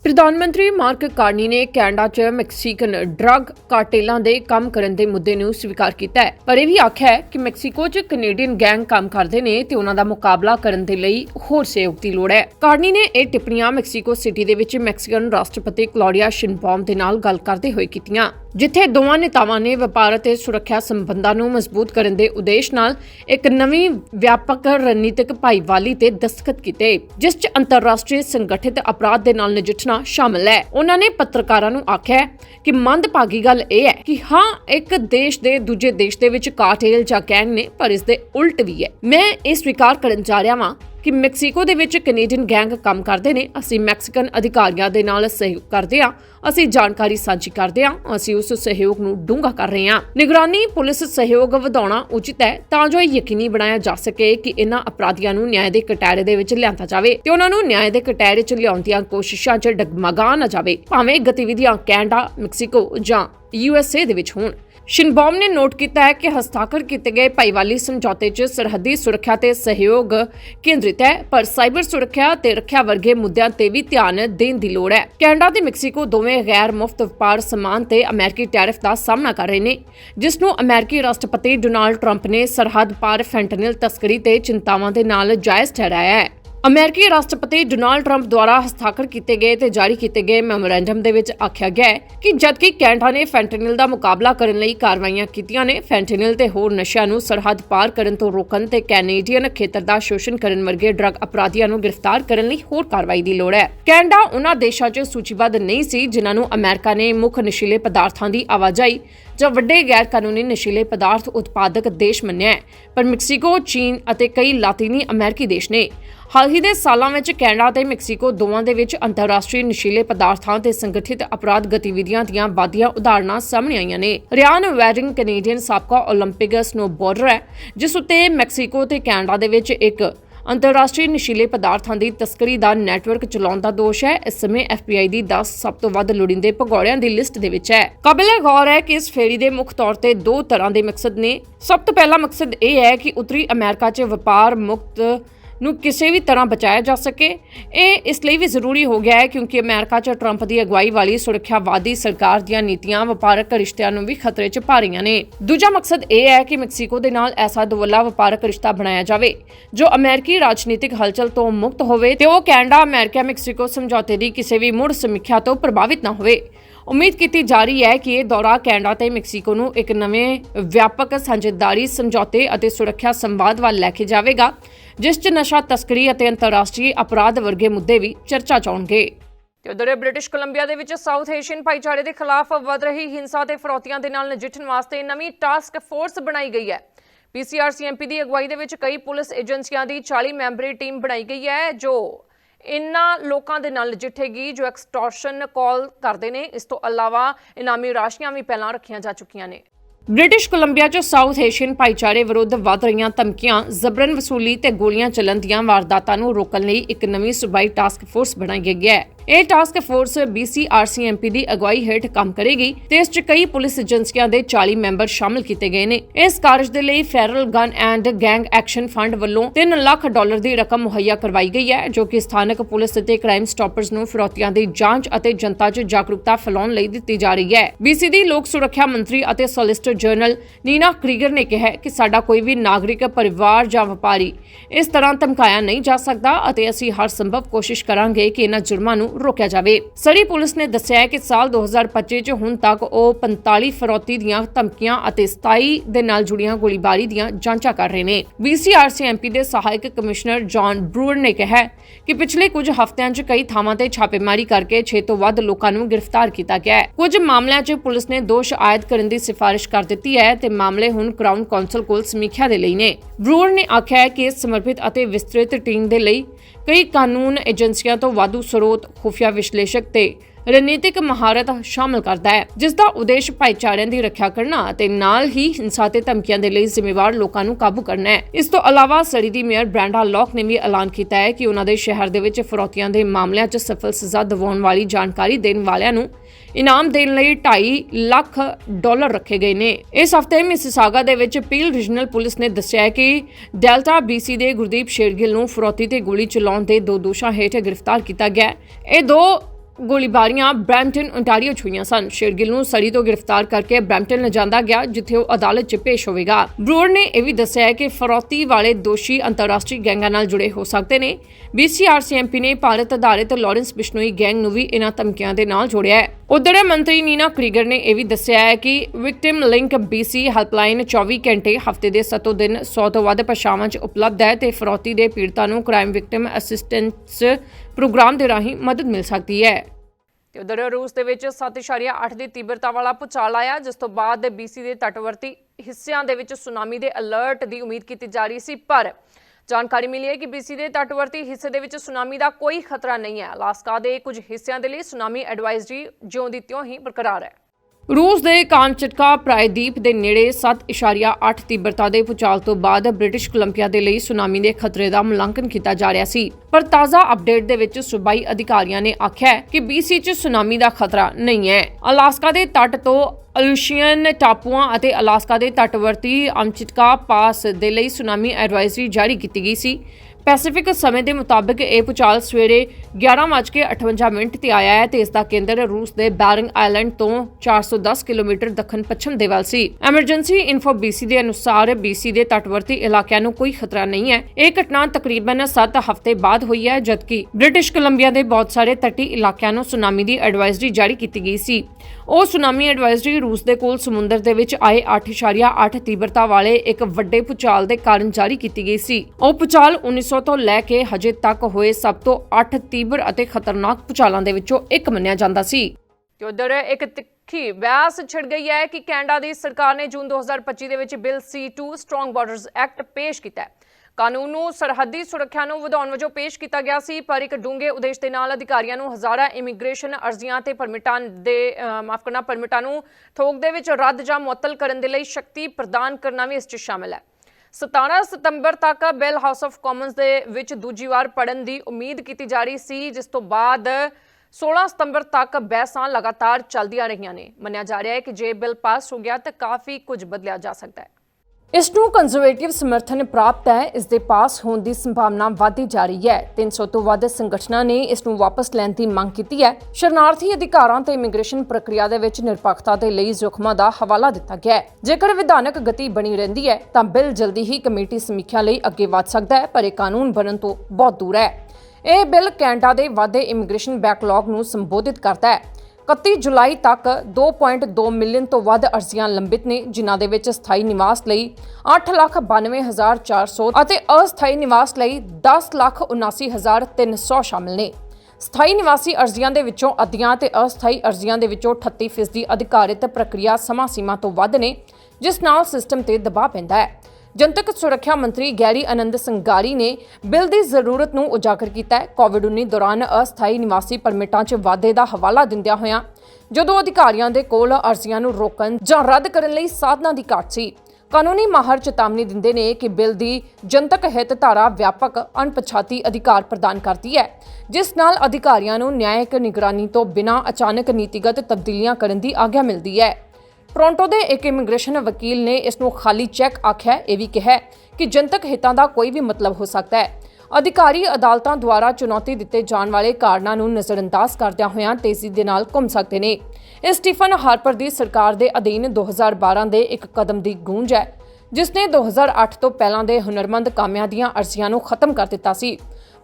ਪ੍ਰਧਾਨ ਮੰਤਰੀ ਮਾਰਕ ਕਾਰਨੀ ਨੇ ਕੈਨੇਡਾ 'ਚ ਮੈਕਸੀਕਨ ਡਰੱਗ ਕਾਰਟੇਲਾਂ ਦੇ ਕੰਮ ਕਰਨ ਦੇ ਮੁੱਦੇ ਨੂੰ ਸਵੀਕਾਰ ਕੀਤਾ ਹੈ। ਪਰ ਇਹ ਵੀ ਆਖਿਆ ਹੈ ਕਿ ਮੈਕਸੀਕੋ 'ਚ ਕੈਨੇਡੀਅਨ ਗੈਂਗ ਕੰਮ ਕਰਦੇ ਨੇ ਤੇ ਉਹਨਾਂ ਦਾ ਮੁਕਾਬਲਾ ਕਰਨ ਦੇ ਲਈ ਹੋਰ ਸਹਿਯੋਗ ਦੀ ਲੋੜ ਹੈ। ਕਾਰਨੀ ਨੇ ਇਹ ਟਿੱਪਣੀਆਂ ਮੈਕਸੀਕੋ ਸਿਟੀ ਦੇ ਵਿੱਚ ਮੈਕਸੀਕਨ ਰਾਸ਼ਟਰਪਤੀ ਕਲੌਡੀਆ ਸ਼ਿਨਬੌਮ ਦੇ ਨਾਲ ਗੱਲ ਕਰਦੇ ਹੋਏ ਕੀਤੀਆਂ। ਜਿੱਥੇ ਦੋਵਾਂ ਨੇਤਾਵਾਂ ਨੇ ਵਪਾਰ ਅਤੇ ਸੁਰੱਖਿਆ ਸੰਬੰਧਾਂ ਨੂੰ ਮਜ਼ਬੂਤ ਕਰਨ ਦੇ ਉਦੇਸ਼ ਨਾਲ ਇੱਕ ਨਵੀਂ ਵਿਆਪਕ ਰਣਨੀਤਿਕ ਭਾਈਵਾਲੀ ਤੇ ਦਸਤਖਤ ਕੀਤੇ, ਜਿਸ 'ਚ ਅੰਤਰਰਾਸ਼ਟਰੀ ਸੰਗਠਿਤ ਅਪਰਾਧ ਦੇ ਨਾਲ ਨਜਿੱਠਣਾ ਸ਼ਾਮਲ ਹੈ। ਉਹਨਾਂ ਨੇ ਪੱਤਰਕਾਰਾਂ ਨੂੰ ਆਖਿਆ ਕਿ ਮੰਦਭਾਗੀ ਗੱਲ ਇਹ ਹੈ ਕਿ ਹਾਂ, ਇੱਕ ਦੇਸ਼ ਦੇ ਦੂਜੇ ਦੇਸ਼ ਦੇ ਵਿੱਚ ਕਾਰਟੇਲ ਜਾਂ ਗੈਂਗ ਨੇ, ਪਰ ਇਸ ਦੇ ਉਲਟ ਵੀ ਹੈ। ਮੈਂ ਇਹ ਸਵੀਕਾਰ ਕਰਨ ਜਾ ਰਿਹਾ ਹਾਂ ਕਿ ਮੈਕਸੀਕੋ ਦੇ ਵਿੱਚ ਕੈਨੇਡੀਅਨ ਗੈਂਗ ਕੰਮ ਕਰਦੇ ਨੇ। ਅਸੀਂ ਮੈਕਸੀਕਨ ਅਧਿਕਾਰੀਆਂ ਦੇ ਨਾਲ ਸਹਿਯੋਗ ਕਰਦੇ ਹਾਂ। ਅਸੀਂ ਜਾਣਕਾਰੀ ਸਾਂਝੀ ਕਰਦੇ ਹਾਂ। ਅਸੀਂ ਉਸ ਸਹਿਯੋਗ ਨੂੰ ਡੂੰਘਾ ਕਰ ਰਹੇ ਹਾਂ। ਨਿਗਰਾਨੀ ਪੁਲਿਸ ਸਹਿਯੋਗ ਵਧਾਉਣਾ ਉਚਿਤ ਹੈ। ਤਾਂ ਜੋ ਇਹ ਯਕੀਨੀ ਬਣਾਇਆ ਜਾ ਸਕੇ ਕਿ ਇਹਨਾਂ ਅਪਰਾਧੀਆਂ ਨੂੰ ਨਿਆਂ ਦੇ ਕਟਹਿਰੇ ਦੇ ਵਿੱਚ ਲਿਆਂਦਾ ਜਾਵੇ ਤੇ ਉਹਨਾਂ ਨੂੰ ਨਿਆਂ ਦੇ ਕਟਹਿਰੇ 'ਚ ਲਿਆਉਣ ਦੀਆਂ ਕੋਸ਼ਿਸ਼ਾਂ 'ਚ ਡਗਮਗਾ ਨਾ ਜਾਵੇ। ਭਾਵੇਂ ਗਤੀਵਿਧੀਆਂ ਕੈਨੇਡਾ, ਮੈਕਸੀਕੋ ਜਾਂ ਯੂਐਸਏ ਦੇ ਵਿੱਚ ਹੋਣ। ਸ਼ਿਨਬੌਮ ਨੇ ਨੋਟ ਕੀਤਾ ਹੈ ਕਿ ਹਸਤਾਖਰ ਕੀਤੇ ਗਏ ਭਾਈਵਾਲੀ ਸਮਝੌਤੇ 'ਚ ਸਰਹੱਦੀ ਸੁਰੱਖਿਆ ਤੇ ਸਹਿਯੋਗ ਕੇਂਦਰਿਤ ਹੈ, ਪਰ ਸਾਈਬਰ ਸੁਰੱਖਿਆ ਤੇ ਰੱਖਿਆ ਵਰਗੇ ਮੁੱਦਿਆਂ ਤੇ ਵੀ ਧਿਆਨ ਦੇਣ ਦੀ ਲੋੜ ਹੈ। ਕੈਨੇਡਾ ਤੇ ਮੈਕਸੀਕੋ ਦੋਵੇਂ ਗੈਰ ਮੁਫਤ ਵਪਾਰ ਸਮਾਨ ਤੇ ਅਮਰੀਕੀ ਟੈਰਿਫ ਦਾ ਸਾਹਮਣਾ ਕਰ ਰਹੇ ਨੇ, ਜਿਸ ਨੂੰ ਅਮਰੀਕੀ ਰਾਸ਼ਟਰਪਤੀ ਡੋਨਾਲਡ ਟਰੰਪ ਨੇ ਸਰਹੱਦ ਪਾਰ ਫੈਂਟਨਲ ਤਸਕਰੀ ਤੇ ਚਿੰਤਾਵਾਂ ਦੇ ਨਾਲ ਜਾਇਜ਼ ਠਹਿਰਾਇਆ ਹੈ। ਅਮਰੀਕੀ ਰਾਸ਼ਟਰਪਤੀ ਡੋਨਾਲਡ ਟਰੰਪ ਦੁਆਰਾ ਹਸਤਾਖਰ ਕੀਤੇ ਗਏ ਤੇ ਜਾਰੀ ਕੀਤੇ ਗਏ ਮੈਮੋਰੈਂਡਮ ਦੇ ਵਿੱਚ ਆਖਿਆ ਗਿਆ ਹੈ ਕਿ ਜਦਕਿ ਕੈਨੇਡਾ ਨੇ ਫੈਂਟਨਿਲ ਦਾ ਮੁਕਾਬਲਾ ਕਰਨ ਲਈ ਕਾਰਵਾਈਆਂ ਕੀਤੀਆਂ ਨੇ, ਫੈਂਟਨਿਲ ਤੇ ਹੋਰ ਨਸ਼ਿਆਂ ਨੂੰ ਸਰਹੱਦ ਪਾਰ ਕਰਨ ਤੋਂ ਰੋਕਣ ਤੇ ਕੈਨੇਡੀਅਨ ਖੇਤਰ ਦਾ ਸ਼ੋਸ਼ਣ ਕਰਨ ਵਰਗੇ ਡਰੱਗ ਅਪਰਾਧੀਆਂ ਨੂੰ ਗ੍ਰਿਫਤਾਰ ਕਰਨ ਲਈ ਹੋਰ ਕਾਰਵਾਈ ਦੀ ਲੋੜ ਹੈ। ਕੈਨੇਡਾ ਉਹਨਾਂ ਦੇਸ਼ਾਂ 'ਚ ਸੂਚੀਬੱਧ ਨਹੀਂ ਸੀ, ਜਿਨ੍ਹਾਂ ਨੂੰ ਅਮਰੀਕਾ ਨੇ ਮੁੱਖ ਨਸ਼ੀਲੇ ਪਦਾਰਥਾਂ ਦੀ ਆਵਾਜਾਈ ਜਾਂ ਵੱਡੇ ਗੈਰ ਕਾਨੂੰਨੀ ਨਸ਼ੀਲੇ ਪਦਾਰਥ ਉਤਪਾਦਕ ਦੇਸ਼ ਮੰਨਿਆ ਹੈ ਪਰ ਮੈਕਸੀਕੋ ਚੀਨ ਅਤੇ ਕਈ ਲਾਤੀਨੀ ਅਮਰੀਕੀ ਦੇਸ਼ ਨੇ ਹਾਲ ਹੀ ਦੇ ਸਾਲਾਂ ਵਿੱਚ ਕੈਨੇਡਾ ਤੇ ਮੈਕਸੀਕੋ ਦੋਵਾਂ ਦੇ ਵਿੱਚ ਅੰਤਰਰਾਸ਼ਟਰੀ ਨਸ਼ੀਲੇ ਪਦਾਰਥਾਂ ਤੇ ਸੰਗਠਿਤ ਅਪਰਾਧ ਗਤੀਵਿਧੀਆਂ ਦੀਆਂ ਵਾਧੀਆਂ ਉਦਾਹਰਣਾਂ ਸਾਹਮਣੇ ਆਈਆਂ ਨੇ ਰਿਆਨ ਵੈਰਿੰਗ ਕੈਨੇਡੀਅਨ ਸਾਬਕਾ 올림픽 ਸਨੋਬੋਰਡਰ ਹੈ ਜਿਸ ਉੱਤੇ ਮੈਕਸੀਕੋ ਤੇ ਕੈਨੇਡਾ ਦੇ ਵਿੱਚ ਇੱਕ ਅੰਤਰਰਾਸ਼ਟਰੀ ਨਸ਼ੀਲੇ ਪਦਾਰਥਾਂ ਦੀ ਤਸਕਰੀ ਦਾ ਨੈਟਵਰਕ ਚਲਾਉਣ ਦਾ ਦੋਸ਼ ਹੈ। ਇਸ ਸਮੇਂ FBI ਦੀ 10 ਸਭ ਤੋਂ ਵੱਧ ਲੋੜੀਂਦੇ ਭਗੌੜਿਆਂ ਦੀ ਲਿਸਟ ਦੇ ਵਿੱਚ ਹੈ। ਕਾਬਿਲੇ ਗੌਰ ਹੈ ਕਿ ਇਸ ਫੇਰੀ ਦੇ ਮੁੱਖ ਤੌਰ ਤੇ ਦੋ ਤਰ੍ਹਾਂ ਦੇ ਮਕਸਦ ਨੇ। ਸਭ ਤੋਂ ਪਹਿਲਾ ਮਕਸਦ ਇਹ ਹੈ ਕਿ ਉੱਤਰੀ ਅਮਰੀਕਾ 'ਚ ਵਪਾਰ ਮੁਕਤ ਨੂੰ ਕਿਸੇ ਵੀ ਤਰ੍ਹਾਂ ਬਚਾਇਆ ਜਾ ਸਕੇ। ਇਹ ਇਸ ਲਈ ਵੀ ਜ਼ਰੂਰੀ ਹੋ ਗਿਆ ਹੈ ਕਿਉਂਕਿ ਅਮਰੀਕਾ 'ਚ ਟਰੰਪ ਦੀ ਅਗਵਾਈ ਵਾਲੀ ਸੁਰੱਖਿਆਵਾਦੀ ਸਰਕਾਰ ਦੀਆਂ ਨੀਤੀਆਂ ਵਪਾਰਕ ਰਿਸ਼ਤਿਆਂ ਨੂੰ ਵੀ ਖਤਰੇ 'ਚ ਪਾ ਰਹੀਆਂ ਨੇ। ਦੂਜਾ ਮਕਸਦ ਇਹ ਹੈ ਕਿ ਮੈਕਸੀਕੋ ਦੇ ਨਾਲ ਐਸਾ ਦੁਵੱਲਾ ਵਪਾਰਕ ਰਿਸ਼ਤਾ ਬਣਾਇਆ ਜਾਵੇ, ਜੋ ਅਮਰੀਕੀ ਰਾਜਨੀਤਿਕ ਹਲਚਲ ਤੋਂ ਮੁਕਤ ਹੋਵੇ ਤੇ ਉਹ ਕੈਨੇਡਾ, ਅਮਰੀਕਾ, ਮੈਕਸੀਕੋ ਸਮਝੌਤੇ ਦੀ ਕਿਸੇ ਵੀ ਮੁੜ ਸਮੀਖਿਆ ਤੋਂ ਪ੍ਰਭਾਵਿਤ ਨਾ ਹੋਵੇ। ਉਮੀਦ ਕੀਤੀ ਜਾ ਰਹੀ ਹੈ ਕਿ ਇਹ ਦੌਰਾ ਕੈਨੇਡਾ ਤੇ ਮੈਕਸੀਕੋ ਨੂੰ ਇੱਕ ਨਵੇਂ ਵਿਆਪਕ ਸਾਂਝੇਦਾਰੀ, ਸਮਝੌਤੇ ਅਤੇ ਸੁਰੱਖਿਆ ਸੰਵਾਦ ਵੱਲ ਲੈ ਕੇ ਜਾਵੇਗਾ, ਜਿਸ 'ਚ ਨਸ਼ਾ ਤਸਕਰੀ ਅਤੇ ਅੰਤਰਰਾਸ਼ਟਰੀ ਅਪਰਾਧ ਵਰਗੇ ਮੁੱਦੇ ਵੀ ਚਰਚਾ 'ਚ ਆਉਣਗੇ। ਤੇ ਉਧਰ ਬ੍ਰਿਟਿਸ਼ ਕੋਲੰਬੀਆ ਦੇ ਵਿੱਚ ਸਾਊਥ ਏਸ਼ੀਅਨ ਭਾਈਚਾਰੇ ਦੇ ਖਿਲਾਫ ਵੱਧ ਰਹੀ ਹਿੰਸਾ ਤੇ ਫਰੋਤੀਆਂ ਦੇ ਨਾਲ ਨਜਿੱਠਣ ਵਾਸਤੇ ਨਵੀਂ ਟਾਸਕ ਫੋਰਸ ਬਣਾਈ ਗਈ ਹੈ। ਪੀਸੀਆਰਸੀਐਮਪੀ ਦੀ ਅਗਵਾਈ ਦੇ ਵਿੱਚ ਕਈ ਪੁਲਿਸ ਏਜੰਸੀਆਂ ਦੀ 40 ਮੈਂਬਰੀ ਟੀਮ ਬਣਾਈ ਗਈ ਹੈ, ਜੋ ਇਨ੍ਹਾਂ ਲੋਕਾਂ ਦੇ ਨਾਲ ਨਜਿੱਠੇਗੀ ਜੋ ਐਕਸਟੋਰਸ਼ਨ ਕਾਲ ਕਰਦੇ ਨੇ। ਇਸ ਤੋਂ ਇਲਾਵਾ ਇਨਾਮੀ ਰਾਸ਼ੀਆਂ ਵੀ ਪਹਿਲਾਂ ਰੱਖੀਆਂ ਜਾ ਚੁੱਕੀਆਂ ਨੇ। ਬ੍ਰਿਟਿਸ਼ ਕੋਲੰਬੀਆ 'ਚ ਸਾਊਥ ਏਸ਼ੀਅਨ ਭਾਈਚਾਰੇ ਵਿਰੁੱਧ ਵੱਧ ਰਹੀਆਂ ਧਮਕੀਆਂ, ਜ਼ਬਰਨ ਵਸੂਲੀ ਤੇ ਗੋਲੀਆਂ ਚੱਲਣ ਦੀਆਂ ਵਾਰਦਾਤਾਂ ਨੂੰ ਰੋਕਣ ਲਈ ਇੱਕ ਨਵੀਂ ਸੂਬਾਈ ਟਾਸਕ ਫੋਰਸ ਬਣਾਈ ਗਈ ਹੈ। ਇਹ ਟਾਸਕ ਫੋਰਸ BCRCMP ਦੀ ਅਗਵਾਈ ਹੇਠ ਕੰਮ ਕਰੇਗੀ, ਤੇ ਇਸ 'ਚ ਕਈ ਪੁਲਿਸ ਏਜੰਸੀਆਂ ਦੇ 40 ਮੈਂਬਰ ਸ਼ਾਮਲ ਕੀਤੇ ਗਏ ਨੇ। ਇਸ ਕਾਰਜ ਦੇ ਲਈ federal gun and gang action fund ਵੱਲੋਂ 3 ਲੱਖ ਡਾਲਰ ਦੀ ਰਕਮ ਮੁਹੱਈਆ ਕਰਵਾਈ ਗਈ ਹੈ, ਜੋ ਕਿ ਸਥਾਨਕ ਪੁਲਿਸ ਅਤੇ ਕ੍ਰਾਈਮ ਸਟਾਪਰਸ ਨੂੰ ਫਿਰੌਤੀਆਂ ਦੀ ਜਾਂਚ ਅਤੇ ਜਨਤਾ 'ਚ ਜਾਗਰੂਕਤਾ ਫੈਲਾਉਣ ਲਈ ਦਿੱਤੀ ਜਾ ਰਹੀ ਹੈ। BC ਦੀ ਲੋਕ ਸੁਰੱਖਿਆ ਮੰਤਰੀ ਅਤੇ ਸੋਲਿਸਟਰ ਜਨਰਲ ਨੀਨਾ ਕ੍ਰੀਗਰ ਨੇ ਕਿਹਾ ਕਿ ਸਾਡਾ ਕੋਈ ਵੀ ਨਾਗਰਿਕ, ਪਰਿਵਾਰ ਜਾਂ ਵਪਾਰੀ ਇਸ ਤਰ੍ਹਾਂ ਧਮਕਾਇਆ ਨਹੀਂ ਜਾ ਸਕਦਾ ਅਤੇ ਅਸੀਂ ਹਰ ਸੰਭਵ ਕੋਸ਼ਿਸ਼ ਕਰਾਂਗੇ ਕਿ ਇਹਨਾਂ ਜੁਰਮਾਂ ਨੂੰ ਰੋਕਿਆ ਜਾਵੇ। ਸੜੀ ਪੁਲਿਸ ਨੇ ਦੱਸਿਆ ਹੈ ਕਿ ਸਾਲ 2025 ਚ ਹੁਣ ਤੱਕ ਉਹ 45 ਫਰੌਤੀ ਦੀਆਂ ਧਮਕੀਆਂ ਅਤੇ 27 ਦੇ ਨਾਲ ਜੁੜੀਆਂ ਗੋਲੀਬਾਰੀ ਦੀਆਂ ਜਾਂਚਾਂ ਕਰ ਰਹੇ ਨੇ। BCRCMP ਦੇ ਸਹਾਇਕ ਕਮਿਸ਼ਨਰ ਜੌਨ ਬਰੂਅਰ ਨੇ ਕਿਹਾ ਕਿ ਪਿਛਲੇ ਕੁਝ ਹਫ਼ਤਿਆਂ 'ਚ ਕਈ ਥਾਵਾਂ ਤੇ ਛਾਪੇਮਾਰੀ ਕਰਕੇ 6 ਤੋਂ ਵੱਧ ਲੋਕਾਂ ਨੂੰ ਗ੍ਰਿਫਤਾਰ ਕੀਤਾ ਗਿਆ ਹੈ। ਕੁਝ ਮਾਮਲਿਆਂ 'ਚ ਪੁਲਿਸ ਨੇ ਦੋਸ਼ ਆਇਦ ਕਰਨ ਦੀ ਸਿਫਾਰਿਸ਼ ਕਰ ਦਿੱਤੀ ਹੈ ਤੇ ਮਾਮਲੇ ਹੁਣ ਕ੍ਰਾਊਨ ਕੌਂਸਲ ਕੋਲ ਸਮੀਖਿਆ ਦੇ ਲਈ ਨੇ। ਬਰੂਅਰ ਨੇ ਆਖਿਆ ਹੈ ਕਿ ਇਸ ਸਮਰਪਿਤ ਅਤੇ ਵਿਸਤ੍ਰਿਤ ਟੀਮ ਦੇ ਲਈ ਕਈ ਕਾਨੂੰਨ ਏਜੰਸੀਆਂ ਤੋਂ ਵਾਧੂ ਸਰੋਤ, ਖੁਫੀਆ ਵਿਸ਼ਲੇਸ਼ਕ ਤੇ ਰਣਨੀਤਿਕ ਮਹਾਰਤ ਸ਼ਾਮਲ ਕਰਦਾ ਹੈ ਜਿਸ ਦਾ ਉਦੇਸ਼ ਭਾਈਚਾਰਿਆਂ ਦੀ ਰੱਖਿਆ ਕਰਨਾ ਅਤੇ ਨਾਲ ਹੀ ਹਿੰਸਾ ਤੇ ਧਮਕੀਆਂ ਦੇ ਲਈ ਜ਼ਿੰਮੇਵਾਰ ਲੋਕਾਂ ਨੂੰ ਕਾਬੂ ਕਰਨਾ ਹੈ। ਇਸ ਤੋਂ ਇਲਾਵਾ ਸੜੀ ਦੀ ਮੇਅਰ ਬ੍ਰਾਂਡਾ ਲੌਕ ਨੇ ਵੀ ਐਲਾਨ ਕੀਤਾ ਹੈ ਕਿ ਉਹਨਾਂ ਦੇ ਸ਼ਹਿਰ ਦੇ ਵਿੱਚ ਫਰੋਤੀਆਂ ਦੇ ਮਾਮਲਿਆਂ 'ਚ ਸਫਲ ਸਜ਼ਾ ਦਿਵਾਉਣ ਵਾਲੀ ਜਾਣਕਾਰੀ ਦੇਣ ਵਾਲਿਆਂ ਨੂੰ ਇਨਾਮ ਦੇਣ ਲਈ 2.5 ਲੱਖ ਡਾਲਰ ਰੱਖੇ ਗਏ ਨੇ। ਇਸ ਹਫ਼ਤੇ ਮਿਸਿਸਾਗਾ ਦੇ ਵਿੱਚ ਪੀਲ ਰੀਜਨਲ ਪੁਲਿਸ ਨੇ ਦੱਸਿਆ ਕਿ ਡੈਲਟਾ BC ਦੇ ਗੁਰਦੀਪ ਸ਼ੇਰਗਿੱਲ ਨੂੰ ਫਰੋਤੀ ਤੇ ਗੋਲੀ ਚਲਾਉਣ ਦੇ ਦੋ ਦੋਸ਼ਾਂ ਹੇਠ ਗ੍ਰਿਫਤਾਰ ਕੀਤਾ ਗਿਆ ਇਹ ਦੋ ਗੋਲੀਬਾਰੀਆਂ ਬ੍ਰੈਂਟਨ ontario 'ਚ ਸਨ। ਸ਼ੇਰਗਿਲ ਨੂੰ ਸਰੀ ਤੋਂ ਗ੍ਰਿਫਤਾਰ ਕਰਕੇ ਬ੍ਰੈਂਟਨ ਲਿਜਾਂਦਾ ਗਿਆ, ਜਿੱਥੇ ਉਹ ਅਦਾਲਤ 'ਚ ਪੇਸ਼ ਹੋਵੇਗਾ। ਬਰੂਅਰ ਨੇ ਇਹ ਵੀ ਦੱਸਿਆ ਹੈ ਕਿ ਫਰੌਤੀ ਵਾਲੇ ਦੋਸ਼ੀ ਅੰਤਰਰਾਸ਼ਟਰੀ ਗੈਂਗਾਂ ਨਾਲ ਜੁੜੇ ਹੋ ਸਕਦੇ ਨੇ। BCRCMP ਨੇ ਭਾਰਤ ਆਧਾਰਿਤ ਲਾਰੈਂਸ ਬਿਸ਼ਨੋਈ ਗੈਂਗ ਨੂੰ ਵੀ ਇਹਨਾਂ ਧਮਕੀਆਂ ਦੇ ਨਾਲ ਜੋੜਿਆ ਹੈ। ਉਧਰ ਮੰਤਰੀ ਨੀਨਾ ਕ੍ਰੀਗਰ ਨੇ ਇਹ ਵੀ ਦੱਸਿਆ ਹੈ ਕਿ ਵਿਕਟਿਮ ਲਿੰਕ BC ਹੈਲਪਲਾਈਨ 24 ਘੰਟੇ ਹਫ਼ਤੇ ਦੇ 7 ਦਿਨ 100 ਤੋਂ ਵੱਧ ਭਾਸ਼ਾਵਾਂ 'ਚ ਉਪਲਬਧ ਹੈ ਤੇ ਫਰੌਤੀ ਦੇ ਪੀੜਤਾਂ ਨੂੰ ਕ੍ਰਾਈਮ ਵਿਕਟਿਮ ਅਸਿਸਟੈਂਸ ਪ੍ਰੋਗਰਾਮ ਦੇ ਰਾਹੀਂ ਮਦਦ ਮਿਲ ਸਕਦੀ ਹੈ। ਤੇ ਉਧਰ ਰੂਸ ਦੇ ਵਿੱਚ 7.8 ਦੀ ਤੀਬਰਤਾ ਵਾਲਾ ਭੂਚਾਲ ਆਇਆ, ਜਿਸ ਤੋਂ ਬਾਅਦ BC ਦੇ ਤਟਵਰਤੀ ਹਿੱਸਿਆਂ ਦੇ ਵਿੱਚ ਸੁਨਾਮੀ ਦੇ ਅਲਰਟ ਦੀ ਉਮੀਦ ਕੀਤੀ ਜਾ ਰਹੀ ਸੀ, ਪਰ ਜਾਣਕਾਰੀ ਮਿਲੀ ਹੈ ਕਿ BC ਦੇ ਤਟਵਰਤੀ ਹਿੱਸੇ ਦੇ ਵਿੱਚ ਸੁਨਾਮੀ ਦਾ ਕੋਈ ਖਤਰਾ ਨਹੀਂ ਹੈ। ਅਲਾਸਕਾ ਦੇ ਕੁਝ ਹਿੱਸਿਆਂ ਦੇ ਲਈ ਸੁਨਾਮੀ ਐਡਵਾਈਜ਼ਰੀ ਜਿਉਂ ਦੀ ਤਿਉਂ ਹੀ ਬਰਕਰਾਰ ਹੈ। ਰੂਸ ਦੇ ਕਾਮਚਟਕਾ ਪ੍ਰਾਇਦੀਪ ਦੇ ਨੇੜੇ 7.8 ਤੀਬਰਤਾ ਦੇ ਭੂਚਾਲ ਤੋਂ ਬਾਅਦ ਬ੍ਰਿਟਿਸ਼ ਕੋਲੰਬੀਆ ਦੇ ਲਈ ਸੁਨਾਮੀ ਦੇ ਖਤਰੇ ਦਾ ਮੁਲਾਂਕਣ ਕੀਤਾ ਜਾ ਰਿਹਾ ਸੀ। ਪਰ ਤਾਜ਼ਾ ਅਪਡੇਟ ਦੇ ਵਿੱਚ ਸੂਬਾਈ ਅਧਿਕਾਰੀਆਂ ਨੇ ਆਖਿਆ ਕਿ BC 'ਚ ਸੁਨਾਮੀ ਦਾ ਖਤਰਾ ਨਹੀਂ ਹੈ। ਅਲਾਸਕਾ ਦੇ ਤੱਟ ਤੋਂ ਅਲੂਸ਼ੀਅਨ ਟਾਪੂਆਂ ਅਤੇ ਅਲਾਸਕਾ ਦੇ ਤੱਟਵਰਤੀ ਅਮਚਿਟਕਾ ਪਾਸ ਦੇ ਲਈ ਸੁਨਾਮੀ ਐਡਵਾਈਜ਼ਰੀ ਜਾਰੀ ਕੀਤੀ ਗਈ ਸੀ। ਪੈਸੀਫਿਕ ਸਮੇਂ ਦੇ ਮੁਤਾਬਕ ਇਹ ਭੂਚਾਲ ਸਵੇਰੇ 11:58 ਮਿੰਟ ਤੇ ਆਇਆ ਹੈ ਤੇ ਇਸ ਦਾ ਕੇਂਦਰ ਰੂਸ ਦੇ ਬੈਰਿੰਗ ਆਈਲੈਂਡ ਤੋਂ 410 ਕਿਲੋਮੀਟਰ ਦੱਖਣ ਪੱਛਮ ਦੇ ਵੱਲ ਸੀ। ਐਮਰਜੈਂਸੀ ਇਨਫੋ BC ਦੇ ਅਨੁਸਾਰ BC ਦੇ ਤੱਟਵਰਤੀ ਇਲਾਕਿਆਂ ਨੂੰ ਕੋਈ ਖਤਰਾ ਨਹੀਂ ਹੈ। ਇਹ ਘਟਨਾ ਤਕਰੀਬਨ 7 ਹਫ਼ਤੇ ਬਾਅਦ ਹੋਈ ਹੈ, ਜਦਕਿ ਬ੍ਰਿਟਿਸ਼ ਕੋਲੰਬੀਆ ਦੇ ਬਹੁਤ ਸਾਰੇ ਤਟੀ ਇਲਾਕਿਆਂ ਨੂੰ ਸੁਨਾਮੀ ਦੀ ਐਡਵਾਈਜ਼ਰੀ ਜਾਰੀ ਕੀਤੀ ਗਈ ਸੀ। ਉਹ ਸੁਨਾਮੀ ਐਡਵਾਈਜ਼ਰੀ ਰੂਸ ਦੇ ਕੋਲ ਸਮੁੰਦਰ ਦੇ ਵਿੱਚ ਆਏ 8.8 ਤੀਬਰਤਾ ਵਾਲੇ ਇੱਕ ਵੱਡੇ ਭੂਚਾਲ ਦੇ ਕਾਰਨ ਜਾਰੀ ਕੀਤੀ ਗਈ ਸੀ। ਉਹ ਭੂਚਾਲ 1900 ਤੋਂ ਲੈ ਕੇ ਹਜੇ ਤੱਕ ਹੋਏ ਸਭ ਤੋਂ 8 ਤੀਬਰ ਅਤੇ ਖਤਰਨਾਕ ਭੂਚਾਲਾਂ ਦੇ ਵਿੱਚੋਂ ਇੱਕ ਮੰਨਿਆ ਜਾਂਦਾ ਸੀ। ਤੇ ਉਧਰ ਇੱਕ ਤਿੱਖੀ ਬਹਿਸ ਛਿੜ ਗਈ ਹੈ ਕਿ ਕੈਨੇਡਾ ਦੀ ਸਰਕਾਰ ਨੇ ਜੂਨ 2025 ਦੇ ਵਿੱਚ bill C2 strong borders act ਪੇਸ਼ ਕੀਤਾ ਹੈ। ਕਾਨੂੰਨ ਨੂੰ ਸਰਹੱਦੀ ਸੁਰੱਖਿਆ ਨੂੰ ਵਧਾਉਣ ਵਜੋਂ ਪੇਸ਼ ਕੀਤਾ ਗਿਆ ਸੀ, ਪਰ ਇੱਕ ਡੂੰਘੇ ਉਦੇਸ਼ ਦੇ ਨਾਲ ਅਧਿਕਾਰੀਆਂ ਨੂੰ ਹਜ਼ਾਰਾਂ ਇਮੀਗ੍ਰੇਸ਼ਨ ਅਰਜ਼ੀਆਂ ਤੇ ਪਰਮਿਟਾਂ ਦੇ ਮਾਫ ਕਰਨਾ, ਪਰਮਿਟਾਂ ਨੂੰ ਥੋਕ ਦੇ ਵਿੱਚ ਰੱਦ ਜਾਂ ਮੁਅੱਤਲ ਕਰਨ ਦੇ ਲਈ ਸ਼ਕਤੀ ਪ੍ਰਦਾਨ ਕਰਨਾ ਵੀ ਇਸ 'ਚ ਸ਼ਾਮਲ ਹੈ। 17 ਸਤੰਬਰ ਤੱਕ ਬਿੱਲ ਹਾਊਸ ਆਫ ਕਾਮਨਸ ਦੇ ਵਿੱਚ ਦੂਜੀ ਵਾਰ ਪੜਨ ਦੀ ਉਮੀਦ ਕੀਤੀ ਜਾ ਰਹੀ ਸੀ, ਜਿਸ ਤੋਂ ਬਾਅਦ 16 ਸਤੰਬਰ ਤੱਕ ਬਹਿਸਾਂ ਲਗਾਤਾਰ ਚੱਲਦੀਆਂ ਰਹੀਆਂ ਨੇ। ਮੰਨਿਆ ਜਾ ਰਿਹਾ ਹੈ ਕਿ ਜੇ ਬਿੱਲ ਪਾਸ ਹੋ ਗਿਆ ਤਾਂ ਕਾਫੀ ਕੁਝ ਬਦਲਿਆ ਜਾ ਸਕਦਾ ਹੈ। ਇਸ ਨੂੰ ਕੰਜ਼ਰਵੇਟਿਵ ਸਮਰਥਨ ਪ੍ਰਾਪਤ ਹੈ ਇਸ ਦੇ ਪਾਸ ਹੋਣ ਦੀ ਸੰਭਾਵਨਾ ਵਧਦੀ ਜਾ ਰਹੀ ਹੈ। 300 ਤੋਂ ਵੱਧ ਸੰਗਠਨਾਂ ਨੇ ਇਸ ਨੂੰ ਵਾਪਸ ਲੈਣ ਦੀ ਮੰਗ ਕੀਤੀ ਹੈ। ਸ਼ਰਨਾਰਥੀ ਅਧਿਕਾਰਾਂ ਤੇ ਇਮੀਗ੍ਰੇਸ਼ਨ ਪ੍ਰਕਿਰਿਆ ਦੇ ਵਿੱਚ ਨਿਰਪੱਖਤਾ ਦੇ ਲਈ ਜ਼ੁਖਮਾਂ ਦਾ ਹਵਾਲਾ ਦਿੱਤਾ ਗਿਆ ਹੈ। ਜੇਕਰ ਵਿਧਾਨਕ ਗਤੀ ਬਣੀ ਰਹਿੰਦੀ ਹੈ, ਤਾਂ ਬਿੱਲ ਜਲਦੀ ਹੀ ਕਮੇਟੀ ਸਮੀਖਿਆ ਲਈ ਅੱਗੇ ਵਧ ਸਕਦਾ ਹੈ, ਪਰ ਇਹ ਕਾਨੂੰਨ ਬਣਨ ਤੋਂ ਬਹੁਤ ਦੂਰ ਹੈ। ਇਹ ਬਿੱਲ ਕੈਨੇਡਾ ਦੇ ਵਾਧੇ ਇਮੀਗ੍ਰੇਸ਼ਨ ਬੈਕਲਾਗ ਨੂੰ ਸੰਬੋਧਿਤ ਕਰਦਾ ਹੈ। 31 ਜੁਲਾਈ ਤੱਕ 2.2 ਮਿਲੀਅਨ ਤੋਂ ਵੱਧ ਅਰਜ਼ੀਆਂ ਲੰਬਿਤ ਨੇ ਜਿਨ੍ਹਾਂ ਦੇ ਵਿੱਚ ਸਥਾਈ ਨਿਵਾਸ ਲਈ 8,92,400 ਅਤੇ ਅਸਥਾਈ ਨਿਵਾਸ ਲਈ 10,79,300 ਸ਼ਾਮਿਲ ਨੇ। ਸਥਾਈ ਨਿਵਾਸੀ ਅਰਜ਼ੀਆਂ ਦੇ ਵਿੱਚੋਂ ਅੱਧੀਆਂ ਤੇ ਅਸਥਾਈ ਅਰਜ਼ੀਆਂ ਦੇ ਵਿੱਚੋਂ 38% ਅਧਿਕਾਰਿਤ ਪ੍ਰਕਿਰਿਆ ਸਮਾਂ ਸੀਮਾ ਤੋਂ ਵੱਧ ਨੇ ਜਿਸ ਨਾਲ ਸਿਸਟਮ ਤੇ ਦਬਾਅ ਪੈਂਦਾ ਹੈ। ਜਨਤਕ ਸੁਰੱਖਿਆ ਮੰਤਰੀ ਗੈਰੀ ਆਨੰਦ ਸੰਗਾਰੀ ਨੇ ਬਿੱਲ ਦੀ ਜ਼ਰੂਰਤ ਨੂੰ ਉਜਾਗਰ ਕੀਤਾ ਹੈ। ਕੋਵਿਡ-19 ਦੌਰਾਨ ਅਸਥਾਈ ਨਿਵਾਸੀ ਪਰਮਿਟਾਂ 'ਚ ਵਾਧੇ ਦਾ ਹਵਾਲਾ ਦਿੰਦਿਆਂ ਹੋਇਆਂ ਜਦੋਂ ਅਧਿਕਾਰੀਆਂ ਦੇ ਕੋਲ ਅਰਜ਼ੀਆਂ ਨੂੰ ਰੋਕਣ ਜਾਂ ਰੱਦ ਕਰਨ ਲਈ ਸਾਧਨਾਂ ਦੀ ਘਾਟ ਸੀ, ਕਾਨੂੰਨੀ ਮਾਹਰ ਚੇਤਾਵਨੀ ਦਿੰਦੇ ਨੇ ਕਿ ਬਿੱਲ ਦੀ ਜਨਤਕ ਹਿੱਤ ਧਾਰਾ ਵਿਆਪਕ ਅਣਪਛਾਤੀ ਅਧਿਕਾਰ ਪ੍ਰਦਾਨ ਕਰਦੀ ਹੈ, ਜਿਸ ਨਾਲ ਅਧਿਕਾਰੀਆਂ ਨੂੰ ਨਿਆਇਕ ਨਿਗਰਾਨੀ ਤੋਂ ਬਿਨਾਂ ਅਚਾਨਕ ਨੀਤੀਗਤ ਤਬਦੀਲੀਆਂ ਕਰਨ ਦੀ ਆਗਿਆ ਮਿਲਦੀ ਹੈ। ਟੋਰਾਂਟੋ ਦੇ ਇੱਕ ਇਮੀਗ੍ਰੇਸ਼ਨ ਵਕੀਲ ਨੇ ਇਸ ਨੂੰ ਖਾਲੀ ਚੈੱਕ ਆਖਿਆ ਇਹ ਵੀ ਕਿਹਾ ਕਿ ਜਨਤਕ ਹਿੱਤਾਂ ਦਾ ਕੋਈ ਵੀ ਮਤਲਬ ਹੋ ਸਕਦਾ ਹੈ। ਅਧਿਕਾਰੀ ਅਦਾਲਤਾਂ ਦੁਆਰਾ ਚੁਣੌਤੀ ਦਿੱਤੇ ਜਾਣ ਵਾਲੇ ਕਾਰਨਾਂ ਨੂੰ ਨਜ਼ਰਅੰਦਾਜ਼ ਕਰਦਿਆਂ ਹੋਇਆਂ ਤੇਜ਼ੀ ਦੇ ਨਾਲ ਘੁੰਮ ਸਕਦੇ ਨੇ। ਇਹ ਸਟੀਫਨ ਹਾਰਪਰ ਦੀ ਸਰਕਾਰ ਦੇ ਅਧੀਨ 2012 ਦੇ ਇੱਕ ਕਦਮ ਦੀ ਗੂੰਜ ਹੈ, ਜਿਸ ਨੇ 2008 ਤੋਂ ਪਹਿਲਾਂ ਦੇ ਹੁਨਰਮੰਦ ਕਾਮਿਆਂ ਦੀਆਂ ਅਰਜ਼ੀਆਂ ਨੂੰ ਖਤਮ ਕਰ ਦਿੱਤਾ ਸੀ।